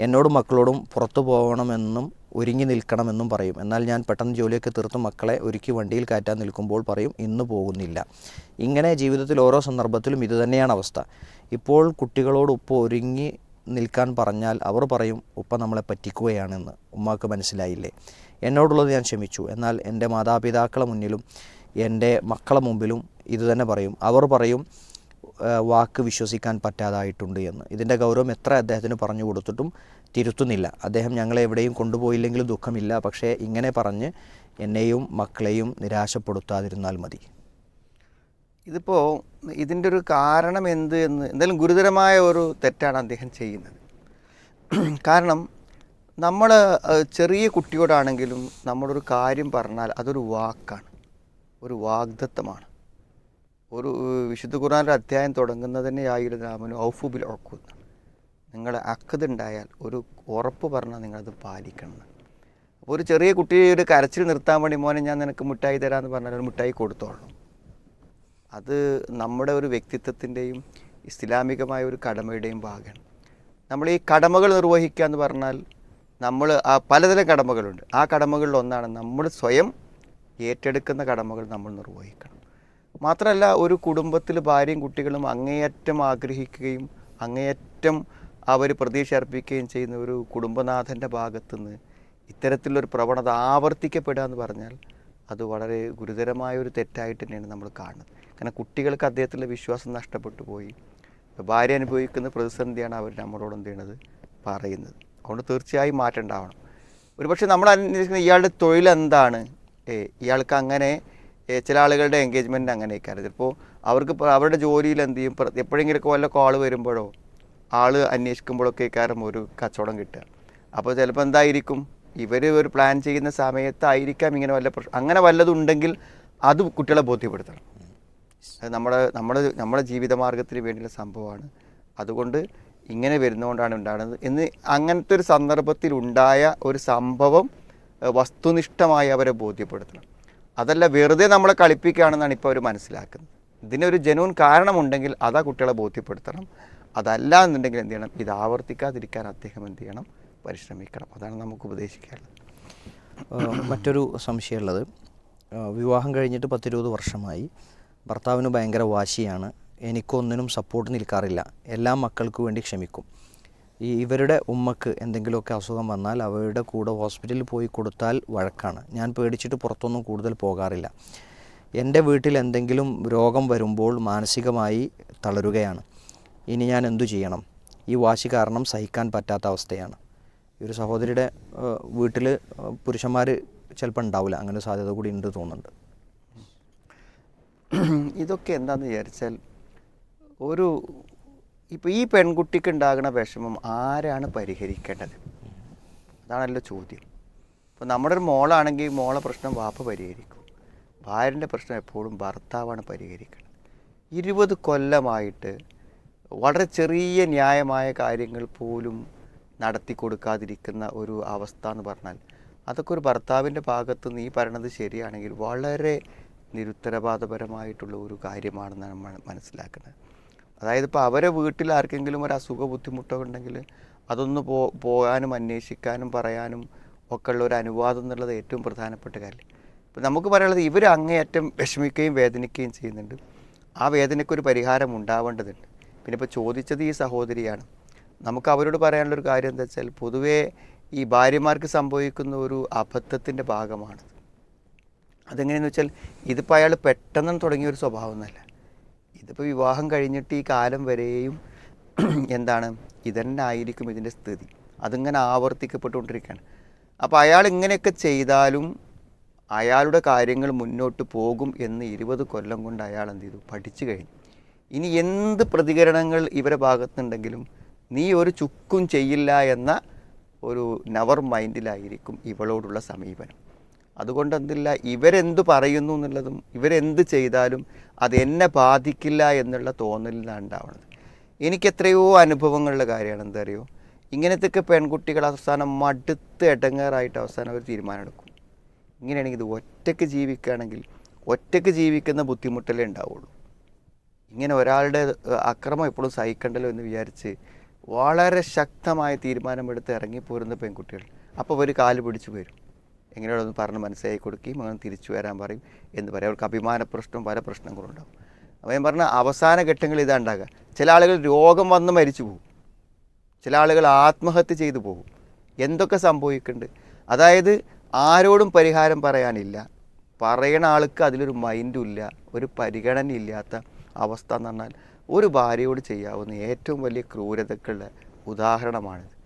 എന്നോടും മക്കളോടും പുറത്തു പോകണമെന്നും ഒരുങ്ങി നിൽക്കണമെന്നും പറയും. എന്നാൽ ഞാൻ പെട്ടെന്ന് ജോലിയൊക്കെ തീർത്ത് മക്കളെ ഒരുക്കി വണ്ടിയിൽ കയറ്റാൻ നിൽക്കുമ്പോൾ പറയും ഇന്ന് പോകുന്നില്ല. ഇങ്ങനെ ജീവിതത്തിൽ ഓരോ സന്ദർഭത്തിലും ഇതുതന്നെയാണ് അവസ്ഥ. ഇപ്പോൾ കുട്ടികളോടൊപ്പം ഒരുങ്ങി നിൽക്കാൻ പറഞ്ഞാൽ അവർ പറയും ഉപ്പ നമ്മളെ പറ്റിക്കുകയാണെന്ന്. ഉമ്മാക്ക് മനസ്സിലായില്ലേ? എന്നോടുള്ളത് ഞാൻ ക്ഷമിച്ചു. എന്നാൽ എന്റെ മാതാപിതാക്കളെ മുന്നിലും എന്റെ മക്കളെ മുമ്പിലും ഇതുതന്നെ പറയും. അവർ പറയും വാക്ക് വിശ്വസിക്കാൻ പറ്റാതായിട്ടുണ്ട് എന്ന്. ഇതിന്റെ ഗൗരവം എത്ര അദ്ദേഹത്തിന് പറഞ്ഞു കൊടുത്തിട്ടും തിരുത്തുന്നില്ല. അദ്ദേഹം ഞങ്ങളെ എവിടെയും കൊണ്ടുപോയില്ലെങ്കിലും ദുഃഖമില്ല. പക്ഷേ ഇങ്ങനെ പറഞ്ഞ് എന്നെയും മക്കളെയും നിരാശപ്പെടുത്താതിരുന്നാൽ മതി. ഇതിപ്പോൾ ഇതിന്റെ ഒരു കാരണം എന്ത് എന്ന് എന്തായാലും ഗുരുതരമായ ഒരു തെറ്റാണ് അദ്ദേഹം ചെയ്യുന്നത്. കാരണം നമ്മൾ ചെറിയ കുട്ടിയോടാണെങ്കിലും നമ്മളൊരു കാര്യം പറഞ്ഞാൽ അതൊരു വാക്കാണ്. ഒരു വാഗ്ദത്തമാണ്. ഒരു വിശുദ്ധ ഖുർആാന്റെ അധ്യായം തുടങ്ങുന്നത് തന്നെ ആയിരുന്നു ഔഫുബിൽ ഉറക്കുന്ന നിങ്ങൾ അക്കതുണ്ടായാൽ ഒരു ഉറപ്പ് പറഞ്ഞാൽ നിങ്ങളത് പാലിക്കണം അപ്പോൾ ഒരു ചെറിയ കുട്ടിയെ ഒരു കരച്ചിൽ നിർത്താൻ വേണ്ടി മോനെ ഞാൻ നിനക്ക് മിഠായി തരാമെന്ന് പറഞ്ഞാൽ ഒരു മിഠായി കൊടുത്തോളൂ അത് നമ്മുടെ ഒരു വ്യക്തിത്വത്തിന്റെയും ഇസ്ലാമികമായ ഒരു കടമയുടെയും ഭാഗമാണ്. നമ്മൾ ഈ കടമകൾ നിർവഹിക്കുക എന്ന് പറഞ്ഞാൽ നമ്മൾ ആ പലതരം കടമകളുണ്ട്. ആ കടമകളിൽ ഒന്നാണ് നമ്മൾ സ്വയം ഏറ്റെടുക്കുന്ന കടമകൾ നമ്മൾ നിർവഹിക്കണം. മാത്രമല്ല ഒരു കുടുംബത്തിൽ ഭാര്യയും കുട്ടികളും അങ്ങേയറ്റം ആഗ്രഹിക്കുകയും അങ്ങേയറ്റം അവർ പ്രതീക്ഷ അർപ്പിക്കുകയും ചെയ്യുന്ന ഒരു കുടുംബനാഥന്റെ ഭാഗത്തുനിന്ന് ഇത്തരത്തിലൊരു പ്രവണത ആവർത്തിക്കപ്പെടുക എന്ന് പറഞ്ഞാൽ അത് വളരെ ഗുരുതരമായ ഒരു തെറ്റായിട്ട് തന്നെയാണ് നമ്മൾ കാണുന്നത്. കാരണം കുട്ടികൾക്ക് അദ്ദേഹത്തിലുള്ള വിശ്വാസം നഷ്ടപ്പെട്ടു പോയി. ഭാര്യ അനുഭവിക്കുന്ന പ്രതിസന്ധിയാണ് അവർ നമ്മളോട് എന്ത് ചെയ്യണത്? പറയുന്നത്. അതുകൊണ്ട് തീർച്ചയായും മാറ്റം ഉണ്ടാവണം. ഒരുപക്ഷെ നമ്മൾ അന്വേഷിക്കുന്ന ഇയാളുടെ ഏ ഇയാൾക്ക് അങ്ങനെ ചില ആളുകളുടെ എൻഗേജ്മെന്റ് അങ്ങനെയൊക്കെയാണ് ചിലപ്പോൾ അവർക്ക് അവരുടെ ജോലിയിൽ എന്ത് ചെയ്യും? എപ്പോഴെങ്കിലൊക്കെ വല്ല കോൾ വരുമ്പോഴോ ആൾ അന്വേഷിക്കുമ്പോഴൊക്കെ കാരണം ഒരു കച്ചവടം കിട്ടുക. അപ്പോൾ ചിലപ്പോൾ എന്തായിരിക്കും? ഇവർ ഒരു പ്ലാൻ ചെയ്യുന്ന സമയത്തായിരിക്കാം ഇങ്ങനെ വല്ല പ്രശ്നം അങ്ങനെ വല്ലതുണ്ടെങ്കിൽ അത് കുട്ടികളെ ബോധ്യപ്പെടുത്തണം. അത് നമ്മുടെ നമ്മുടെ നമ്മുടെ ജീവിതമാർഗത്തിന് വേണ്ടിയുള്ള സംഭവമാണ്. അതുകൊണ്ട് ഇങ്ങനെ വരുന്നതുകൊണ്ടാണ് ഉണ്ടാകുന്നത്. എന്ന് അങ്ങനത്തെ ഒരു സന്ദർഭത്തിൽ ഉണ്ടായ ഒരു സംഭവം വസ്തുനിഷ്ഠമായി അവരെ ബോധ്യപ്പെടുത്തണം. അതല്ല വെറുതെ നമ്മളെ കളിപ്പിക്കുകയാണെന്നാണ് ഇപ്പോൾ അവർ മനസ്സിലാക്കുന്നത്. ഇതിനൊരു ജനുവൻ കാരണമുണ്ടെങ്കിൽ അതാ കുട്ടികളെ ബോധ്യപ്പെടുത്തണം. അതല്ല എന്നുണ്ടെങ്കിൽ എന്ത് ചെയ്യണം? ഇത് ആവർത്തിക്കാതിരിക്കാൻ അദ്ദേഹം എന്ത് ചെയ്യണം? പരിശ്രമിക്കണം. അതാണ് നമുക്ക് ഉപദേശിക്കാനുള്ളത്. മറ്റൊരു സംശയമുള്ളത്. വിവാഹം കഴിഞ്ഞിട്ട് പത്തിരുപത് വർഷമായി. ഭർത്താവിന് ഭയങ്കര വാശിയാണ്. എനിക്കൊന്നിനും സപ്പോർട്ട് നിൽക്കാറില്ല. എല്ലാ മക്കൾക്ക് വേണ്ടി ക്ഷമിക്കും. ഈ ഇവരുടെ ഉമ്മക്ക് എന്തെങ്കിലുമൊക്കെ അസുഖം വന്നാൽ അവരുടെ കൂടെ ഹോസ്പിറ്റലിൽ പോയി കൊടുത്താൽ വഴക്കാണ്. ഞാൻ പേടിച്ചിട്ട് പുറത്തൊന്നും കൂടുതൽ പോകാറില്ല. എന്റെ വീട്ടിൽ എന്തെങ്കിലും രോഗം വരുമ്പോൾ മാനസികമായി തളരുകയാണ്. ഇനി ഞാൻ എന്തു ചെയ്യണം? ഈ വാശി കാരണം സഹിക്കാൻ പറ്റാത്ത അവസ്ഥയാണ്. ഈ ഒരു സഹോദരിയുടെ വീട്ടിൽ പുരുഷന്മാർ ചിലപ്പോൾ ഉണ്ടാവില്ല. അങ്ങനെ സാധ്യത കൂടി ഉണ്ട് തോന്നുന്നുണ്ട്. ഇതൊക്കെ എന്താണെന്ന് വിചാരിച്ചാൽ ഒരു ഇപ്പോൾ ഈ പെൺകുട്ടിക്ക് ഉണ്ടാകുന്ന വിഷമം ആരാണ് പരിഹരിക്കേണ്ടത്? അതാണല്ലോ ചോദ്യം. ഇപ്പോൾ നമ്മുടെ ഒരു മോളാണെങ്കിൽ മോളെ പ്രശ്നം വാപ്പ പരിഹരിക്കും. ഭാര്യന്റെ പ്രശ്നം എപ്പോഴും ഭർത്താവാണ് പരിഹരിക്കുന്നത് ഇരുപത് കൊല്ലമായിട്ട് വളരെ ചെറിയ ന്യായമായ കാര്യങ്ങൾ പോലും നടത്തി കൊടുക്കാതിരിക്കുന്ന ഒരു അവസ്ഥ എന്ന് പറഞ്ഞാൽ അതൊക്കെ ഒരു ഭർത്താവിന്റെ ഭാഗത്ത് നീ പറയണത് ശരിയാണെങ്കിൽ വളരെ നിരുത്തരവാദപരമായിട്ടുള്ള ഒരു കാര്യമാണെന്നാണ് നമ്മൾ മനസ്സിലാക്കുന്നത്. അതായത് ഇപ്പോൾ അവരെ വീട്ടിൽ ആർക്കെങ്കിലും ഒരു അസുഖ ബുദ്ധിമുട്ടോ ഉണ്ടെങ്കിൽ അതൊന്ന് പോ പോകാനും അന്വേഷിക്കാനും പറയാനും ഒക്കെ ഉള്ള ഒരു അനുവാദം എന്നുള്ളത് ഏറ്റവും പ്രധാനപ്പെട്ട കാര്യം. ഇപ്പം നമുക്ക് പറയാനുള്ളത് ഇവർ അങ്ങേയറ്റം വിഷമിക്കുകയും വേദനിക്കുകയും ചെയ്യുന്നുണ്ട്. ആ വേദനയ്ക്കൊരു പരിഹാരം ഉണ്ടാവേണ്ടതുണ്ട്. പിന്നെ ഇപ്പോൾ ചോദിച്ചത് ഈ സഹോദരിയാണ്. നമുക്ക് അവരോട് പറയാനുള്ളൊരു കാര്യം എന്താ വെച്ചാൽ പൊതുവേ ഈ ഭാര്യമാർക്ക് സംഭവിക്കുന്ന ഒരു അബദ്ധത്തിന്റെ ഭാഗമാണ്. അതെങ്ങനെയെന്ന് വെച്ചാൽ ഇതിപ്പോൾ അയാൾ പെട്ടെന്ന് തുടങ്ങിയ ഒരു സ്വഭാവം എന്നല്ല ഇതിപ്പോൾ വിവാഹം കഴിഞ്ഞിട്ട് ഈ കാലം വരെയും (clears throat) എന്താണ് ഇതന്നെ ആയിരിക്കും ഇതിന്റെ സ്ഥിതി. അതിങ്ങനെ ആവർത്തിക്കപ്പെട്ടുകൊണ്ടിരിക്കുകയാണ്. അപ്പോൾ അയാൾ ഇങ്ങനെയൊക്കെ ചെയ്താലും അയാളുടെ കാര്യങ്ങൾ മുന്നോട്ട് പോകും എന്ന് ഇരുപത് കൊല്ലം കൊണ്ട് അയാൾ എന്ത് ചെയ്തു? പഠിച്ചു കഴിഞ്ഞു. ഇനി എന്ത് പ്രതികരണങ്ങൾ ഇവരെ ഭാഗത്തുണ്ടെങ്കിലും നീ ഒരു ചുക്കും ചെയ്യില്ല എന്ന ഒരു നവർ മൈൻഡിലായിരിക്കും ഇവളോടുള്ള സമീപനം. അതുകൊണ്ട് എന്തില്ല ഇവരെന്ത് പറയുന്നു എന്നുള്ളതും ഇവരെന്ത് ചെയ്താലും അത് എന്നെ ബാധിക്കില്ല എന്നുള്ള തോന്നലിലാണ് ഉണ്ടാവുന്നത്. എനിക്ക് എത്രയോ അനുഭവങ്ങളുടെ കാര്യമാണ് എന്താ അറിയോ? ഇങ്ങനത്തെയൊക്കെ പെൺകുട്ടികൾ അവസാനം മടുത്ത് ഇടങ്ങാറായിട്ട് അവസാനം അവർ തീരുമാനമെടുക്കും. ഇങ്ങനെയാണെങ്കിൽ ഇത് ഒറ്റയ്ക്ക് ജീവിക്കുകയാണെങ്കിൽ ഒറ്റയ്ക്ക് ജീവിക്കുന്ന ബുദ്ധിമുട്ടലേ ഉണ്ടാവുള്ളൂ. ഇങ്ങനെ ഒരാളുടെ അക്രമം എപ്പോഴും സഹിക്കണ്ടല്ലോ എന്ന് വിചാരിച്ച് വളരെ ശക്തമായ തീരുമാനമെടുത്ത് ഇറങ്ങിപ്പോരുന്ന പെൺകുട്ടികൾ. അപ്പോൾ അവർ കാൽ പിടിച്ചു വരും. എങ്ങനെയൊന്ന് പറഞ്ഞ് മനസ്സിലാക്കി കൊടുക്കുകയും അങ്ങനെ തിരിച്ചു വരാൻ പറയും എന്ന് പറയും. അവർക്ക് അഭിമാന പ്രശ്നവും പല പ്രശ്നങ്ങളും ഉണ്ടാവും. അപ്പോൾ ഞാൻ പറഞ്ഞ അവസാന ഘട്ടങ്ങളിൽ ഇതാ ഉണ്ടാകുക. ചില ആളുകൾ രോഗം വന്ന് മരിച്ചു പോകും. ചില ആളുകൾ ആത്മഹത്യ ചെയ്തു പോകും. എന്തൊക്കെ സംഭവിക്കുന്നുണ്ട്? അതായത് ആരോടും പരിഹാരം പറയാനില്ല. പറയണ ആൾക്ക് അതിലൊരു മൈൻഡും ഇല്ല. ഒരു പരിഗണന ഇല്ലാത്ത അവസ്ഥ എന്ന് പറഞ്ഞാൽ ഒരു ഭാര്യയോട് ചെയ്യാവുന്ന ഏറ്റവും വലിയ ക്രൂരതക്കുള്ള ഉദാഹരണമാണിത്.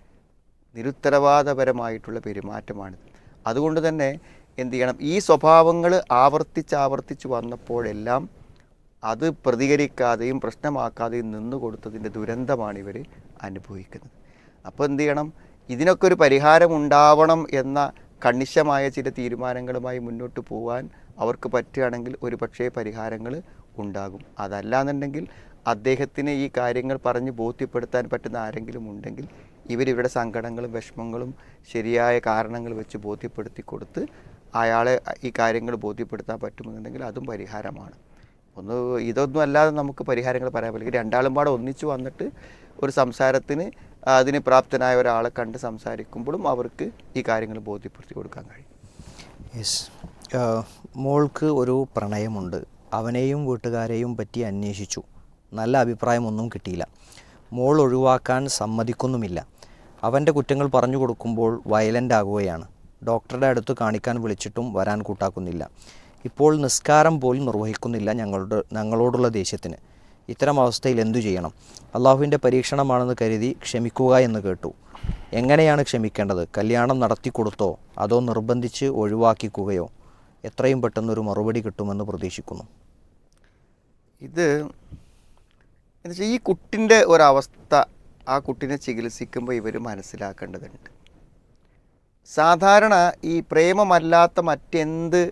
നിരുത്തരവാദപരമായിട്ടുള്ള പെരുമാറ്റമാണിത്. അതുകൊണ്ട് തന്നെ എന്ത് ചെയ്യണം? ഈ സ്വഭാവങ്ങൾ ആവർത്തിച്ചാവർത്തിച്ച് ആവർത്തിച്ച് വന്നപ്പോഴെല്ലാം അത് പ്രതികരിക്കാതെയും പ്രശ്നമാക്കാതെയും നിന്നു കൊടുത്തതിന്റെ ദുരന്തമാണ് ഇവർ അനുഭവിക്കുന്നത്. അപ്പോൾ എന്ത് ചെയ്യണം? ഇതിനൊക്കെ ഒരു പരിഹാരം ഉണ്ടാവണം എന്ന കണിശമായ ചില തീരുമാനങ്ങളുമായി മുന്നോട്ട് പോകാൻ അവർക്ക് പറ്റുകയാണെങ്കിൽ ഒരു പക്ഷേ പരിഹാരങ്ങൾ ഉണ്ടാകും. അതല്ല എന്നുണ്ടെങ്കിൽ അദ്ദേഹത്തിന് ഈ കാര്യങ്ങൾ പറഞ്ഞ് ബോധ്യപ്പെടുത്താൻ പറ്റുന്ന ആരെങ്കിലും ഉണ്ടെങ്കിൽ ഇവരിവരുടെ സങ്കടങ്ങളും വിഷമങ്ങളും ശരിയായ കാരണങ്ങൾ വെച്ച് ബോധ്യപ്പെടുത്തി കൊടുത്ത് അയാളെ ഈ കാര്യങ്ങൾ ബോധ്യപ്പെടുത്താൻ പറ്റുമെന്നുണ്ടെങ്കിൽ അതും പരിഹാരമാണ്. ഒന്ന് ഇതൊന്നും അല്ലാതെ നമുക്ക് പരിഹാരങ്ങൾ പറയാൻ പറ്റില്ല. രണ്ടാളും പാടെ ഒന്നിച്ചു വന്നിട്ട് ഒരു സംസാരത്തിന് അതിന് പ്രാപ്തനായ ഒരാളെ കണ്ട് സംസാരിക്കുമ്പോഴും അവർക്ക് ഈ കാര്യങ്ങൾ ബോധ്യപ്പെടുത്തി കൊടുക്കാൻ കഴിയും. യെസ് മോൾക്ക് ഒരു പ്രണയമുണ്ട്. അവനെയും വീട്ടുകാരെയും പറ്റി അന്വേഷിച്ചു. നല്ല അഭിപ്രായമൊന്നും കിട്ടിയില്ല. മോൾ ഒഴിവാക്കാൻ സമ്മതിക്കുന്നുമില്ല. അവന്റെ കുറ്റങ്ങൾ പറഞ്ഞു കൊടുക്കുമ്പോൾ വയലന്റ് ആകുകയാണ്. ഡോക്ടറുടെ അടുത്ത് കാണിക്കാൻ വിളിച്ചിട്ടും വരാൻ കൂട്ടാക്കുന്നില്ല. ഇപ്പോൾ നിസ്കാരം പോലും നിർവഹിക്കുന്നില്ല ഞങ്ങളുടെ ഞങ്ങളോടുള്ള ദേഷ്യത്തിന്. ഇത്തരം അവസ്ഥയിൽ എന്തു ചെയ്യണം? അള്ളാഹുവിന്റെ പരീക്ഷണമാണെന്ന് കരുതി ക്ഷമിക്കുക എന്ന് കേട്ടു. എങ്ങനെയാണ് ക്ഷമിക്കേണ്ടത്? കല്യാണം നടത്തി കൊടുത്തോ? അതോ നിർബന്ധിച്ച് ഒഴിവാക്കിക്കുകയോ? എത്രയും പെട്ടെന്നൊരു മറുപടി കിട്ടുമെന്ന് പ്രതീക്ഷിക്കുന്നു. ഇത് എന്നുവെച്ചാൽ ഈ കുട്ടിന്റെ ഒരവസ്ഥ ആ കുട്ടിനെ ചികിത്സിക്കുമ്പോൾ ഇവർ മനസ്സിലാക്കേണ്ടതുണ്ട്. സാധാരണ ഈ പ്രേമമല്ലാത്ത മറ്റെന്ത്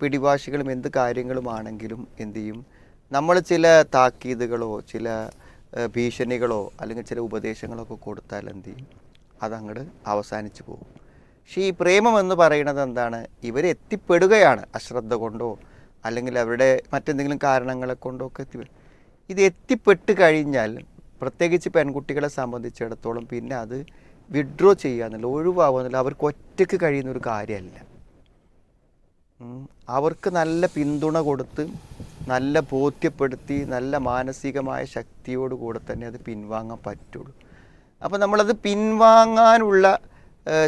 പിടിവാശികളും എന്ത് കാര്യങ്ങളുമാണെങ്കിലും എന്തു ചെയ്യും? നമ്മൾ ചില താക്കീതുകളോ ചില ഭീഷണികളോ അല്ലെങ്കിൽ ചില ഉപദേശങ്ങളൊക്കെ കൊടുത്താൽ എന്തു ചെയ്യും? അതങ്ങോട്ട് അവസാനിച്ചു പോകും. പക്ഷേ ഈ പ്രേമം എന്ന് പറയുന്നത് എന്താണ്? ഇവർ എത്തിപ്പെടുകയാണ് അശ്രദ്ധ കൊണ്ടോ അല്ലെങ്കിൽ അവരുടെ മറ്റെന്തെങ്കിലും കാരണങ്ങളെ കൊണ്ടോ ഒക്കെ എത്തി ഇത് എത്തിപ്പെട്ട് കഴിഞ്ഞാൽ പ്രത്യേകിച്ച് പെൺകുട്ടികളെ സംബന്ധിച്ചിടത്തോളം പിന്നെ അത് വിഡ്രോ ചെയ്യാന്നില്ല ഒഴിവാകുന്നില്ല അവർക്ക് ഒറ്റയ്ക്ക് കഴിയുന്ന ഒരു കാര്യമല്ല. അവർക്ക് നല്ല പിന്തുണ കൊടുത്ത് നല്ല ബോധ്യപ്പെടുത്തി നല്ല മാനസികമായ ശക്തിയോടുകൂടെ തന്നെ അത് പിൻവാങ്ങാൻ പറ്റുള്ളൂ. അപ്പോൾ നമ്മളത് പിൻവാങ്ങാനുള്ള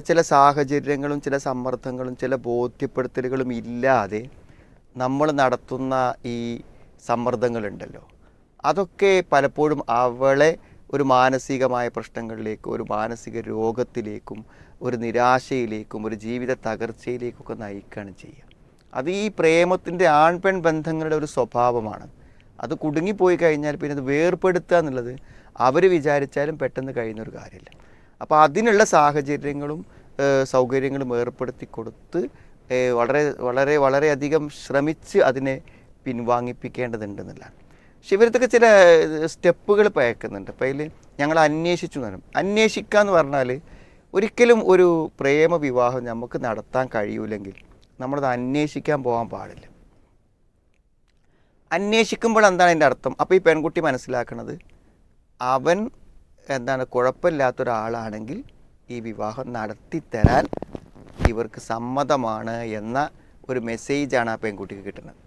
ചില സാഹചര്യങ്ങളും ചില സമ്മർദ്ദങ്ങളും ചില ബോധ്യപ്പെടുത്തലുകളും ഇല്ലാതെ നമ്മൾ നടത്തുന്ന ഈ സമ്മർദ്ദങ്ങളുണ്ടല്ലോ. അതൊക്കെ പലപ്പോഴും അവളെ ഒരു മാനസികമായ പ്രശ്നങ്ങളിലേക്കും ഒരു മാനസിക രോഗത്തിലേക്കും ഒരു നിരാശയിലേക്കും ഒരു ജീവിത തകർച്ചയിലേക്കൊക്കെ നയിക്കുകയാണ് ചെയ്യുക. അത് ഈ പ്രേമത്തിന്റെ ആൺപെൺ ബന്ധങ്ങളുടെ ഒരു സ്വഭാവമാണ്. അത് കുടുങ്ങിപ്പോയി കഴിഞ്ഞാൽ പിന്നെ അത് വേർപ്പെടുത്തുക എന്നുള്ളത് അവർ വിചാരിച്ചാലും പെട്ടെന്ന് കഴിയുന്നൊരു കാര്യമില്ല. അപ്പോൾ അതിനുള്ള സാഹചര്യങ്ങളും സൗകര്യങ്ങളും ഏർപ്പെടുത്തി കൊടുത്ത് വളരെ വളരെ വളരെയധികം ശ്രമിച്ച് അതിനെ പിൻവാങ്ങിപ്പിക്കേണ്ടതുണ്ടെന്നുള്ളതാണ് പക്ഷെ ഇവരത്തൊക്കെ ചില സ്റ്റെപ്പുകൾ പയക്കുന്നുണ്ട്. അപ്പോൾ അതിൽ ഞങ്ങൾ അന്വേഷിച്ചു എന്ന് അന്വേഷിക്കുക എന്ന് പറഞ്ഞാൽ ഒരിക്കലും ഒരു പ്രേമ വിവാഹം നമുക്ക് നടത്താൻ കഴിയൂലെങ്കിൽ നമ്മളത് അന്വേഷിക്കാൻ പോകാൻ പാടില്ല. അന്വേഷിക്കുമ്പോൾ എന്താണ് അതിന്റെ അർത്ഥം? അപ്പോൾ ഈ പെൺകുട്ടി മനസ്സിലാക്കുന്നത് അവൻ എന്താണ് കുഴപ്പമില്ലാത്തൊരാളാണെങ്കിൽ ഈ വിവാഹം നടത്തി തരാൻ ഇവർക്ക് സമ്മതമാണ് എന്ന ഒരു മെസ്സേജാണ് ആ പെൺകുട്ടിക്ക് കിട്ടുന്നത്.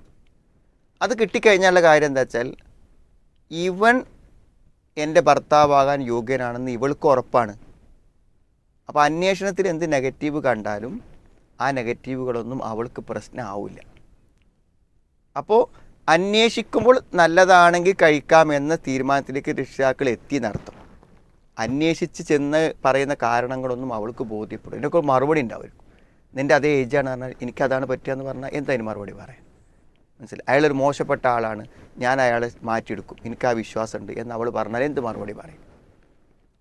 അത് കിട്ടിക്കഴിഞ്ഞാലുള്ള കാര്യം എന്താ വെച്ചാൽ ഇവൻ എന്റെ ഭർത്താവാകാൻ യോഗ്യനാണെന്ന് ഇവൾക്ക് ഉറപ്പാണ്. അപ്പോൾ അന്വേഷണത്തിൽ എന്ത് നെഗറ്റീവ് കണ്ടാലും ആ നെഗറ്റീവുകളൊന്നും അവൾക്ക് പ്രശ്നമാവില്ല. അപ്പോൾ അന്വേഷിക്കുമ്പോൾ നല്ലതാണെങ്കിൽ കഴിക്കാം എന്ന തീരുമാനത്തിലേക്ക് രക്ഷിതാക്കൾ എത്തി നടത്തും. അന്വേഷിച്ച് ചെന്ന് പറയുന്ന കാരണങ്ങളൊന്നും അവൾക്ക് ബോധ്യപ്പെടും. ഇതിനൊക്കെ മറുപടി ഉണ്ടാവും. നിന്റെ അതേ ഏജാണ് പറഞ്ഞാൽ എനിക്കതാണ് പറ്റുകയെന്ന് പറഞ്ഞാൽ എന്തായാലും മറുപടി പറയാം മനസ്സിലായി. അയാളൊരു മോശപ്പെട്ട ആളാണ്. ഞാൻ അയാളെ മാറ്റിയെടുക്കും. എനിക്ക് ആ വിശ്വാസമുണ്ട് എന്ന് അവൾ പറഞ്ഞാൽ എന്ത് മറുപടി പറയും?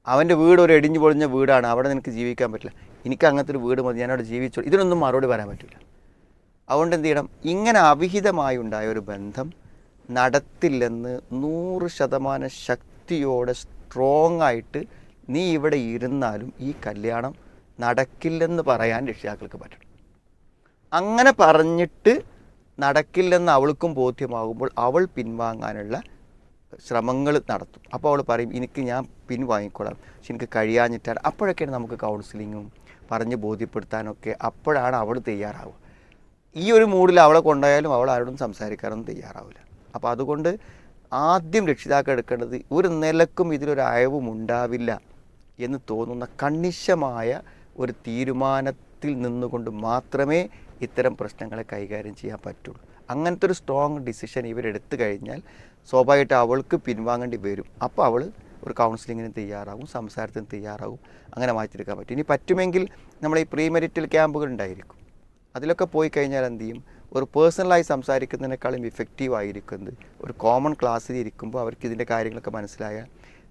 അവന്റെ വീട് ഒരു ഇടിഞ്ഞു പൊളിഞ്ഞ വീടാണ്. അവിടെ നിനക്ക് ജീവിക്കാൻ പറ്റില്ല. എനിക്ക് അങ്ങനത്തെ ഒരു വീട് മതി. ഞാനവിടെ ജീവിച്ചു ഇതിനൊന്നും മറുപടി പറയാൻ പറ്റില്ല. അതുകൊണ്ട് എന്ത് ചെയ്യണം? ഇങ്ങനെ അവിഹിതമായി ഉണ്ടായ ഒരു ബന്ധം നടത്തില്ലെന്ന് നൂറ് ശതമാനം ശക്തിയോടെ സ്ട്രോങ് ആയിട്ട് നീ ഇവിടെ ഇരുന്നാലും ഈ കല്യാണം നടക്കില്ലെന്ന് പറയാൻ രക്ഷിതാക്കൾക്ക് പറ്റണം. അങ്ങനെ പറഞ്ഞിട്ട് നടക്കില്ലെന്ന് അവൾക്കും ബോധ്യമാകുമ്പോൾ അവൾ പിൻവാങ്ങാനുള്ള ശ്രമങ്ങൾ നടത്തും. അപ്പോൾ അവൾ പറയും എനിക്ക് ഞാൻ പിൻവാങ്ങിക്കോളാം. പക്ഷെ എനിക്ക് കഴിയാഞ്ഞിട്ടാണ്. അപ്പോഴൊക്കെയാണ് നമുക്ക് കൗൺസിലിങ്ങും പറഞ്ഞ് ബോധ്യപ്പെടുത്താനൊക്കെ അപ്പോഴാണ് അവൾ തയ്യാറാവുക. ഈ ഒരു മൂഡിൽ അവളെ കൊണ്ടായാലും അവൾ ആരോടും സംസാരിക്കാനൊന്നും തയ്യാറാവില്ല. അപ്പോൾ അതുകൊണ്ട് ആദ്യം രക്ഷിതാക്കൾ എടുക്കേണ്ടത് ഒരു നിലക്കും ഇതിലൊരു അയവും ഉണ്ടാവില്ല എന്ന് തോന്നുന്ന കണിശമായ ഒരു തീരുമാനത്തിൽ നിന്നുകൊണ്ട് മാത്രമേ ഇത്തരം പ്രശ്നങ്ങളെ കൈകാര്യം ചെയ്യാൻ പറ്റുള്ളൂ. അങ്ങനത്തെ ഒരു സ്ട്രോങ് ഡിസിഷൻ ഇവരെടുത്തു കഴിഞ്ഞാൽ സ്വാഭാവികമായിട്ട് അവൾക്ക് പിൻവാങ്ങേണ്ടി വരും. അപ്പോൾ അവൾ ഒരു കൗൺസിലിങ്ങിന് തയ്യാറാകും സംസാരത്തിന് തയ്യാറാകും അങ്ങനെ മാറ്റിയെടുക്കാൻ പറ്റും. ഇനി പറ്റുമെങ്കിൽ നമ്മൾ ഈ പ്രീ മെരിറ്റൽ ക്യാമ്പുകൾ ഉണ്ടായിരിക്കും. അതിലൊക്കെ പോയി കഴിഞ്ഞാൽ എന്ത് ചെയ്യും? ഒരു പേഴ്സണലായി സംസാരിക്കുന്നതിനേക്കാളും ഇഫക്റ്റീവ് ആയിരിക്കുന്നത്. ഒരു കോമൺ ക്ലാസ്സിൽ ഇരിക്കുമ്പോൾ അവർക്ക് ഇതിന്റെ കാര്യങ്ങളൊക്കെ മനസ്സിലായാൽ.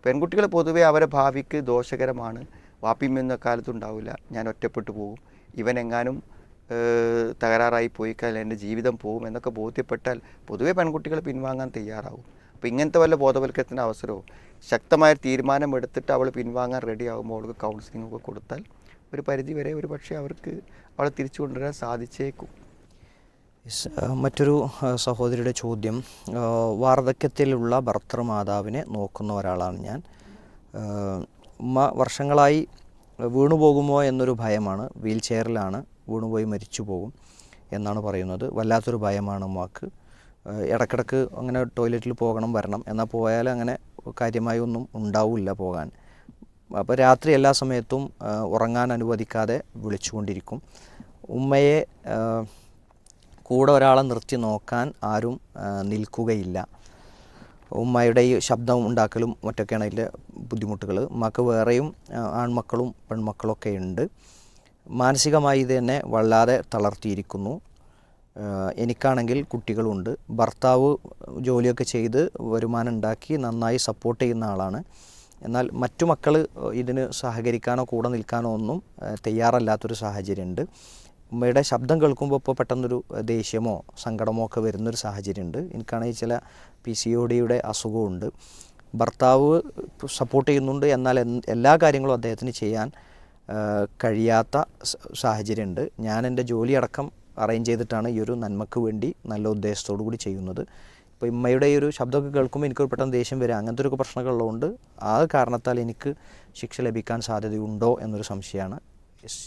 പെൺകുട്ടികൾ പൊതുവേ അവരെ ഭാവിക്ക് ദോഷകരമാണ്. വാപ്പിമ്മ കാലത്തുണ്ടാവില്ല ഞാൻ ഒറ്റപ്പെട്ടു പോകും. ഏഹ്, തകരാറായി പോയി കഴിഞ്ഞാൽ എന്റെ ജീവിതം പോകും എന്നൊക്കെ ബോധ്യപ്പെട്ടാൽ പൊതുവേ പെൺകുട്ടികൾ പിൻവാങ്ങാൻ തയ്യാറാവും. അപ്പോൾ ഇങ്ങനത്തെ വല്ല ബോധവൽക്കരണത്തിന്റെ അവസരവും ശക്തമായ തീരുമാനം എടുത്തിട്ട് അവൾ പിൻവാങ്ങാൻ റെഡി ആകുമ്പോൾ അവൾക്ക് കൗൺസിലിംഗ് ഒക്കെ കൊടുത്താൽ ഒരു പരിധി വരെ ഒരു പക്ഷേ അവർക്ക് അവളെ തിരിച്ചു കൊണ്ടുവരാൻ സാധിച്ചേക്കും. മറ്റൊരു സഹോദരിയുടെ ചോദ്യം വാർദ്ധക്യത്തിലുള്ള ഭർത്തൃമാതാവിനെ നോക്കുന്ന ഒരാളാണ് ഞാൻ. ഉമ്മ വർഷങ്ങളായി വീണുപോകുമോ എന്നൊരു ഭയമാണ് വീൽ ചെയറിലാണ് വീണുപോയി മരിച്ചു പോകും എന്നാണ് പറയുന്നത്. വല്ലാത്തൊരു ഭയമാണ് ഉമ്മാക്ക്. ഇടക്കിടക്ക് അങ്ങനെ ടോയ്ലറ്റിൽ പോകണം വരണം. എന്നാൽ പോയാൽ അങ്ങനെ കാര്യമായി ഒന്നും ഉണ്ടാവില്ല പോകാൻ. അപ്പോൾ രാത്രി എല്ലാ സമയത്തും ഉറങ്ങാൻ അനുവദിക്കാതെ വിളിച്ചുകൊണ്ടിരിക്കും. ഉമ്മയെ കൂടെ ഒരാളെ നിർത്തി നോക്കാൻ ആരും നിൽക്കുകയില്ല. ഉമ്മയുടെ ഈ ശബ്ദം ഉണ്ടാക്കലും മറ്റൊക്കെയാണ് അതിന്റെ ബുദ്ധിമുട്ടുകൾ. ഉമ്മക്ക് വേറെയും ആൺമക്കളും പെൺമക്കളൊക്കെ ഉണ്ട്. മാനസികമായി ഇത് എന്നെ വല്ലാതെ തളർത്തിയിരിക്കുന്നു. എനിക്കാണെങ്കിൽ കുട്ടികളുണ്ട്. ഭർത്താവ് ജോലിയൊക്കെ ചെയ്ത് വരുമാനം ഉണ്ടാക്കി നന്നായി സപ്പോർട്ട് ചെയ്യുന്ന ആളാണ്. എന്നാൽ മറ്റു മക്കൾ ഇതിന് സഹകരിക്കാനോ കൂടെ നിൽക്കാനോ ഒന്നും തയ്യാറല്ലാത്തൊരു സാഹചര്യമുണ്ട്. ഉമ്മയുടെ ശബ്ദം കേൾക്കുമ്പോൾ ഇപ്പോൾ പെട്ടെന്നൊരു ദേഷ്യമോ സങ്കടമോ ഒക്കെ വരുന്നൊരു സാഹചര്യമുണ്ട്. എനിക്കാണെങ്കിൽ ചില പി സി ഒ ഡിയുടെ അസുഖമുണ്ട് ഭർത്താവ് സപ്പോർട്ട് ചെയ്യുന്നുണ്ട്. എന്നാൽ എല്ലാ കാര്യങ്ങളും അദ്ദേഹത്തിന് ചെയ്യാൻ കഴിയാത്ത സാഹചര്യമുണ്ട്. ഞാൻ എന്റെ ജോലി അടക്കം അറേഞ്ച് ചെയ്തിട്ടാണ് ഈ ഒരു നന്മക്ക് വേണ്ടി നല്ല ഉദ്ദേശത്തോടു കൂടി ചെയ്യുന്നത്. ഇപ്പോൾ ഇമ്മയുടെ ഈ ഒരു ശബ്ദമൊക്കെ കേൾക്കുമ്പോൾ എനിക്കൊരു പെട്ടെന്ന് ദേഷ്യം വരിക അങ്ങനത്തെ ഒരു പ്രശ്നങ്ങളുള്ളതുകൊണ്ട് ആ കാരണത്താൽ എനിക്ക് ശിക്ഷ ലഭിക്കാൻ സാധ്യതയുണ്ടോ എന്നൊരു സംശയമാണ്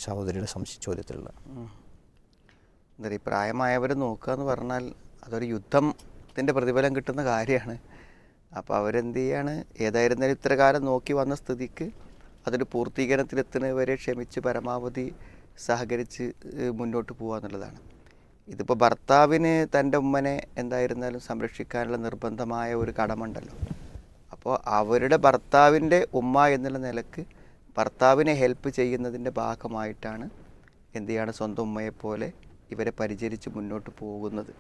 സഹോദരിയുടെ സംശയ ചോദ്യത്തിലുള്ളത്. എന്താ പ്രായമായവർ നോക്കുക എന്ന് പറഞ്ഞാൽ അതൊരു യുദ്ധത്തിന്റെ പ്രതിഫലം കിട്ടുന്ന കാര്യമാണ്. അപ്പോൾ അവരെന്ത് ചെയ്യാണ്? ഏതായിരുന്നാലും ഇത്ര കാലം നോക്കി വന്ന സ്ഥിതിക്ക് അതൊരു പൂർത്തീകരണത്തിലെത്തുന്നവരെ ക്ഷമിച്ച് പരമാവധി സഹകരിച്ച് മുന്നോട്ട് പോകുക എന്നുള്ളതാണ്. ഇതിപ്പോൾ ഭർത്താവിന് തന്റെ ഉമ്മനെ എന്തായിരുന്നാലും സംരക്ഷിക്കാനുള്ള നിർബന്ധമായ ഒരു കടമുണ്ടല്ലോ അപ്പോൾ അവരുടെ ഭർത്താവിന്റെ ഉമ്മ എന്നുള്ള നിലയ്ക്ക് ഭർത്താവിനെ ഹെൽപ്പ് ചെയ്യുന്നതിന്റെ ഭാഗമായിട്ടാണ് എന്ത് ചെയ്യാണ് സ്വന്തം ഉമ്മയെപ്പോലെ ഇവരെ പരിചരിച്ച് മുന്നോട്ട് പോകുന്നത്.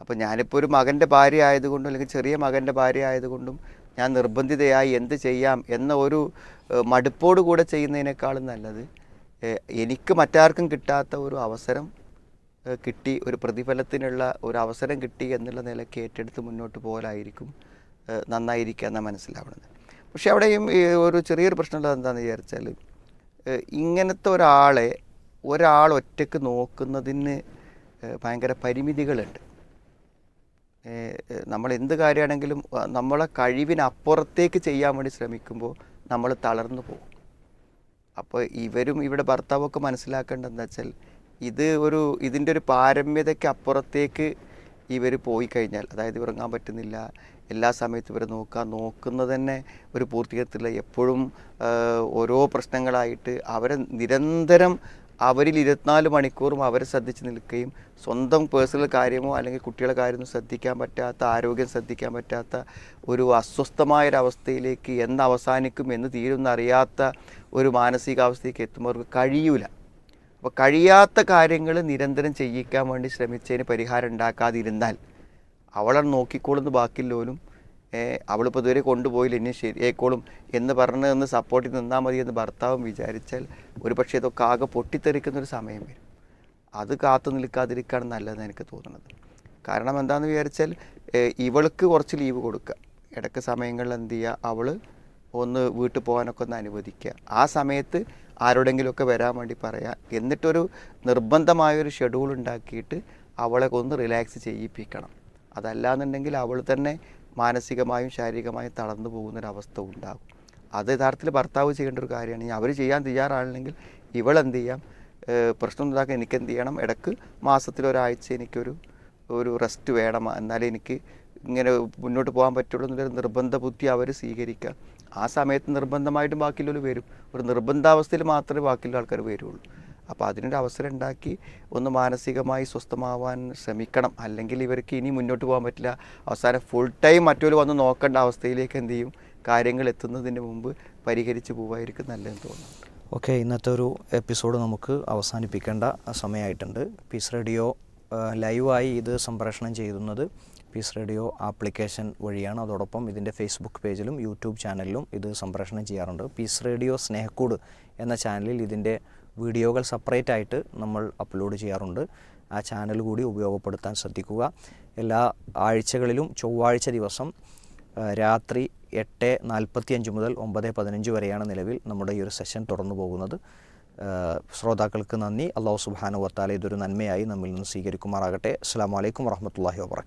അപ്പോൾ ഞാനിപ്പോൾ ഒരു മകന്റെ ഭാര്യ ആയതുകൊണ്ടും അല്ലെങ്കിൽ ചെറിയ മകന്റെ ഭാര്യ ആയതുകൊണ്ടും ഞാൻ നിർബന്ധിതയായി എന്ത് ചെയ്യാം എന്ന ഒരു മടുപ്പോട് കൂടെ ചെയ്യുന്നതിനേക്കാളും നല്ലത് എനിക്ക് മറ്റാർക്കും കിട്ടാത്ത ഒരു അവസരം കിട്ടി ഒരു പ്രതിഫലത്തിനുള്ള ഒരു അവസരം കിട്ടി എന്നുള്ള നിലയ്ക്ക് ഏറ്റെടുത്ത് മുന്നോട്ട് പോകലായിരിക്കും നന്നായിരിക്കുക എന്നാണ് മനസ്സിലാവുന്നത്. പക്ഷേ അവിടെയും ഒരു ചെറിയൊരു പ്രശ്നമുള്ളത് എന്താണെന്ന് വിചാരിച്ചാൽ ഇങ്ങനത്തെ ഒരാളെ ഒരാൾ ഒറ്റയ്ക്ക് നോക്കുന്നതിന് ഭയങ്കര പരിമിതികളുണ്ട്. നമ്മൾ എന്ത് കാര്യമാണെങ്കിലും നമ്മളെ കഴിവിനപ്പുറത്തേക്ക് ചെയ്യാൻ വേണ്ടി ശ്രമിക്കുമ്പോൾ നമ്മൾ തളർന്നു പോകും. അപ്പോൾ ഇവരും ഇവിടെ ഭർത്താവൊക്കെ മനസ്സിലാക്കേണ്ടതെന്ന് വെച്ചാൽ ഇത് ഒരു ഇതിന്റെ ഒരു പാരമ്യതയ്ക്ക് അപ്പുറത്തേക്ക് ഇവർ പോയി കഴിഞ്ഞാൽ അതായത് ഉറങ്ങാൻ പറ്റുന്നില്ല എല്ലാ സമയത്തും ഇവരെ നോക്കുക നോക്കുന്നത് തന്നെ ഒരു പൂർത്തീകരത്തില്ല എപ്പോഴും ഓരോ പ്രശ്നങ്ങളായിട്ട് അവരെ നിരന്തരം അവരിൽ ഇരുപത്തിനാല് മണിക്കൂറും അവരെ ശ്രദ്ധിച്ച് നിൽക്കുകയും സ്വന്തം പേഴ്സണൽ കാര്യമോ അല്ലെങ്കിൽ കുട്ടികളുടെ കാര്യമോ ശ്രദ്ധിക്കാൻ പറ്റാത്ത ആരോഗ്യം ശ്രദ്ധിക്കാൻ പറ്റാത്ത ഒരു അസ്വസ്ഥമായ അസ്വസ്ഥമായൊരവസ്ഥയിലേക്ക് എന്ന് അവസാനിക്കും എന്ന് തീരുമെന്നറിയാത്ത ഒരു മാനസികാവസ്ഥയ്ക്ക് എത്തുമ്പോൾ കഴിയൂല. അപ്പോൾ കഴിയാത്ത കാര്യങ്ങൾ നിരന്തരം ചെയ്യിക്കാൻ വേണ്ടി ശ്രമിച്ചതിന് പരിഹാരം ഉണ്ടാക്കാതിരുന്നാൽ അവളെ നോക്കിക്കോളുന്ന ബാക്കിയുള്ളവരും അവളിപ്പോൾ ഇതുവരെ കൊണ്ടുപോയില്ല. ഇനി ശരിയേക്കോളും എന്ന് പറഞ്ഞ് ഒന്ന് സപ്പോർട്ടിൽ നിന്നാൽ മതി എന്ന് ഭർത്താവും വിചാരിച്ചാൽ ഒരു പക്ഷേ ഇതൊക്കെ ആകെ പൊട്ടിത്തെറിക്കുന്ന ഒരു സമയം വരും. അത് കാത്തു നിൽക്കാതിരിക്കുകയാണ് നല്ലതെന്ന് എനിക്ക് തോന്നുന്നത്. കാരണം എന്താണെന്ന് വിചാരിച്ചാൽ ഇവൾക്ക് കുറച്ച് ലീവ് കൊടുക്കുക. ഇടയ്ക്ക് സമയങ്ങളിൽ എന്ത് ചെയ്യുക? അവൾ ഒന്ന് വീട്ടിൽ പോകാനൊക്കെ ഒന്ന് അനുവദിക്കുക. ആ സമയത്ത് ആരോടെങ്കിലുമൊക്കെ വരാൻ വേണ്ടി പറയാം എന്നിട്ടൊരു നിർബന്ധമായൊരു ഷെഡ്യൂൾ ഉണ്ടാക്കിയിട്ട് അവളെ ഒന്ന് റിലാക്സ് ചെയ്യിപ്പിക്കണം. അതല്ലാന്നുണ്ടെങ്കിൽ അവൾ തന്നെ മാനസികമായും ശാരീരികമായും തളർന്നു പോകുന്നൊരവസ്ഥ ഉണ്ടാകും. അത് യഥാർത്ഥത്തിൽ ഭർത്താവ് ചെയ്യേണ്ട ഒരു കാര്യമാണ്. ഇനി അവർ ചെയ്യാൻ തയ്യാറാണെങ്കിൽ ഇവൾ എന്ത് ചെയ്യാം പ്രശ്നം എനിക്ക് എന്ത് ചെയ്യണം ഇടയ്ക്ക് മാസത്തിൽ ഒരാഴ്ച എനിക്കൊരു ഒരു റെസ്റ്റ് വേണം. എന്നാലേ എനിക്ക് ഇങ്ങനെ മുന്നോട്ട് പോകാൻ പറ്റുള്ളൂ എന്നൊരു നിർബന്ധ ബുദ്ധി അവർ സ്വീകരിക്കുക. ആ സമയത്ത് നിർബന്ധമായിട്ടും ബാക്കിയുള്ളവർ വരും. ഒരു നിർബന്ധാവസ്ഥയിൽ മാത്രമേ ബാക്കിയുള്ള ആൾക്കാർ വരുള്ളൂ. അപ്പോൾ അതിനൊരു അവസരം ഉണ്ടാക്കി ഒന്ന് മാനസികമായി സ്വസ്ഥമാവാൻ ശ്രമിക്കണം. അല്ലെങ്കിൽ ഇവർക്ക് ഇനി മുന്നോട്ട് പോകാൻ പറ്റില്ല. അവസാനം ഫുൾ ടൈം മറ്റൊരു വന്ന് നോക്കേണ്ട അവസ്ഥയിലേക്ക് എന്ത് ചെയ്യും? കാര്യങ്ങൾ എത്തുന്നതിന് മുമ്പ് പരിഹരിച്ച് പോവായിരിക്കും നല്ലതെന്ന് തോന്നുന്നു ഓക്കെ ഇന്നത്തെ ഒരു എപ്പിസോഡ് നമുക്ക് അവസാനിപ്പിക്കേണ്ട സമയമായിട്ടുണ്ട്. പീസ് റേഡിയോ ലൈവായി ഇത് സംപ്രേഷണം ചെയ്യുന്നത് പീസ് റേഡിയോ ആപ്ലിക്കേഷൻ വഴിയാണ്. അതോടൊപ്പം ഇതിന്റെ ഫേസ്ബുക്ക് പേജിലും യൂട്യൂബ് ചാനലിലും ഇത് സംപ്രേഷണം ചെയ്യാറുണ്ട്. പീസ് റേഡിയോ സ്നേഹക്കൂട് എന്ന ചാനലിൽ ഇതിന്റെ വീഡിയോകൾ സെപ്പറേറ്റ് ആയിട്ട് നമ്മൾ അപ്ലോഡ് ചെയ്യാറുണ്ട്. ആ ചാനൽ കൂടി ഉപയോഗപ്പെടുത്താൻ ശ്രദ്ധിക്കുക. എല്ലാ ആഴ്ചകളിലും ചൊവ്വാഴ്ച ദിവസം രാത്രി എട്ട് നാൽപ്പത്തി അഞ്ച് മുതൽ ഒമ്പത് പതിനഞ്ച് വരെയാണ് നിലവിൽ നമ്മുടെ ഈ ഒരു സെഷൻ തുടർന്നു പോകുന്നത്. ശ്രോതാക്കൾക്ക് നന്ദി. അള്ളാഹു സുബാനു വത്താല ഇതൊരു നന്മയായി നമ്മിൽ നിന്ന് സ്വീകരിക്കുമാറാകട്ടെ. അസ്സാം വലൈക്കും വറഹമത്തല്ലാഹി വാബർക്കാത്തു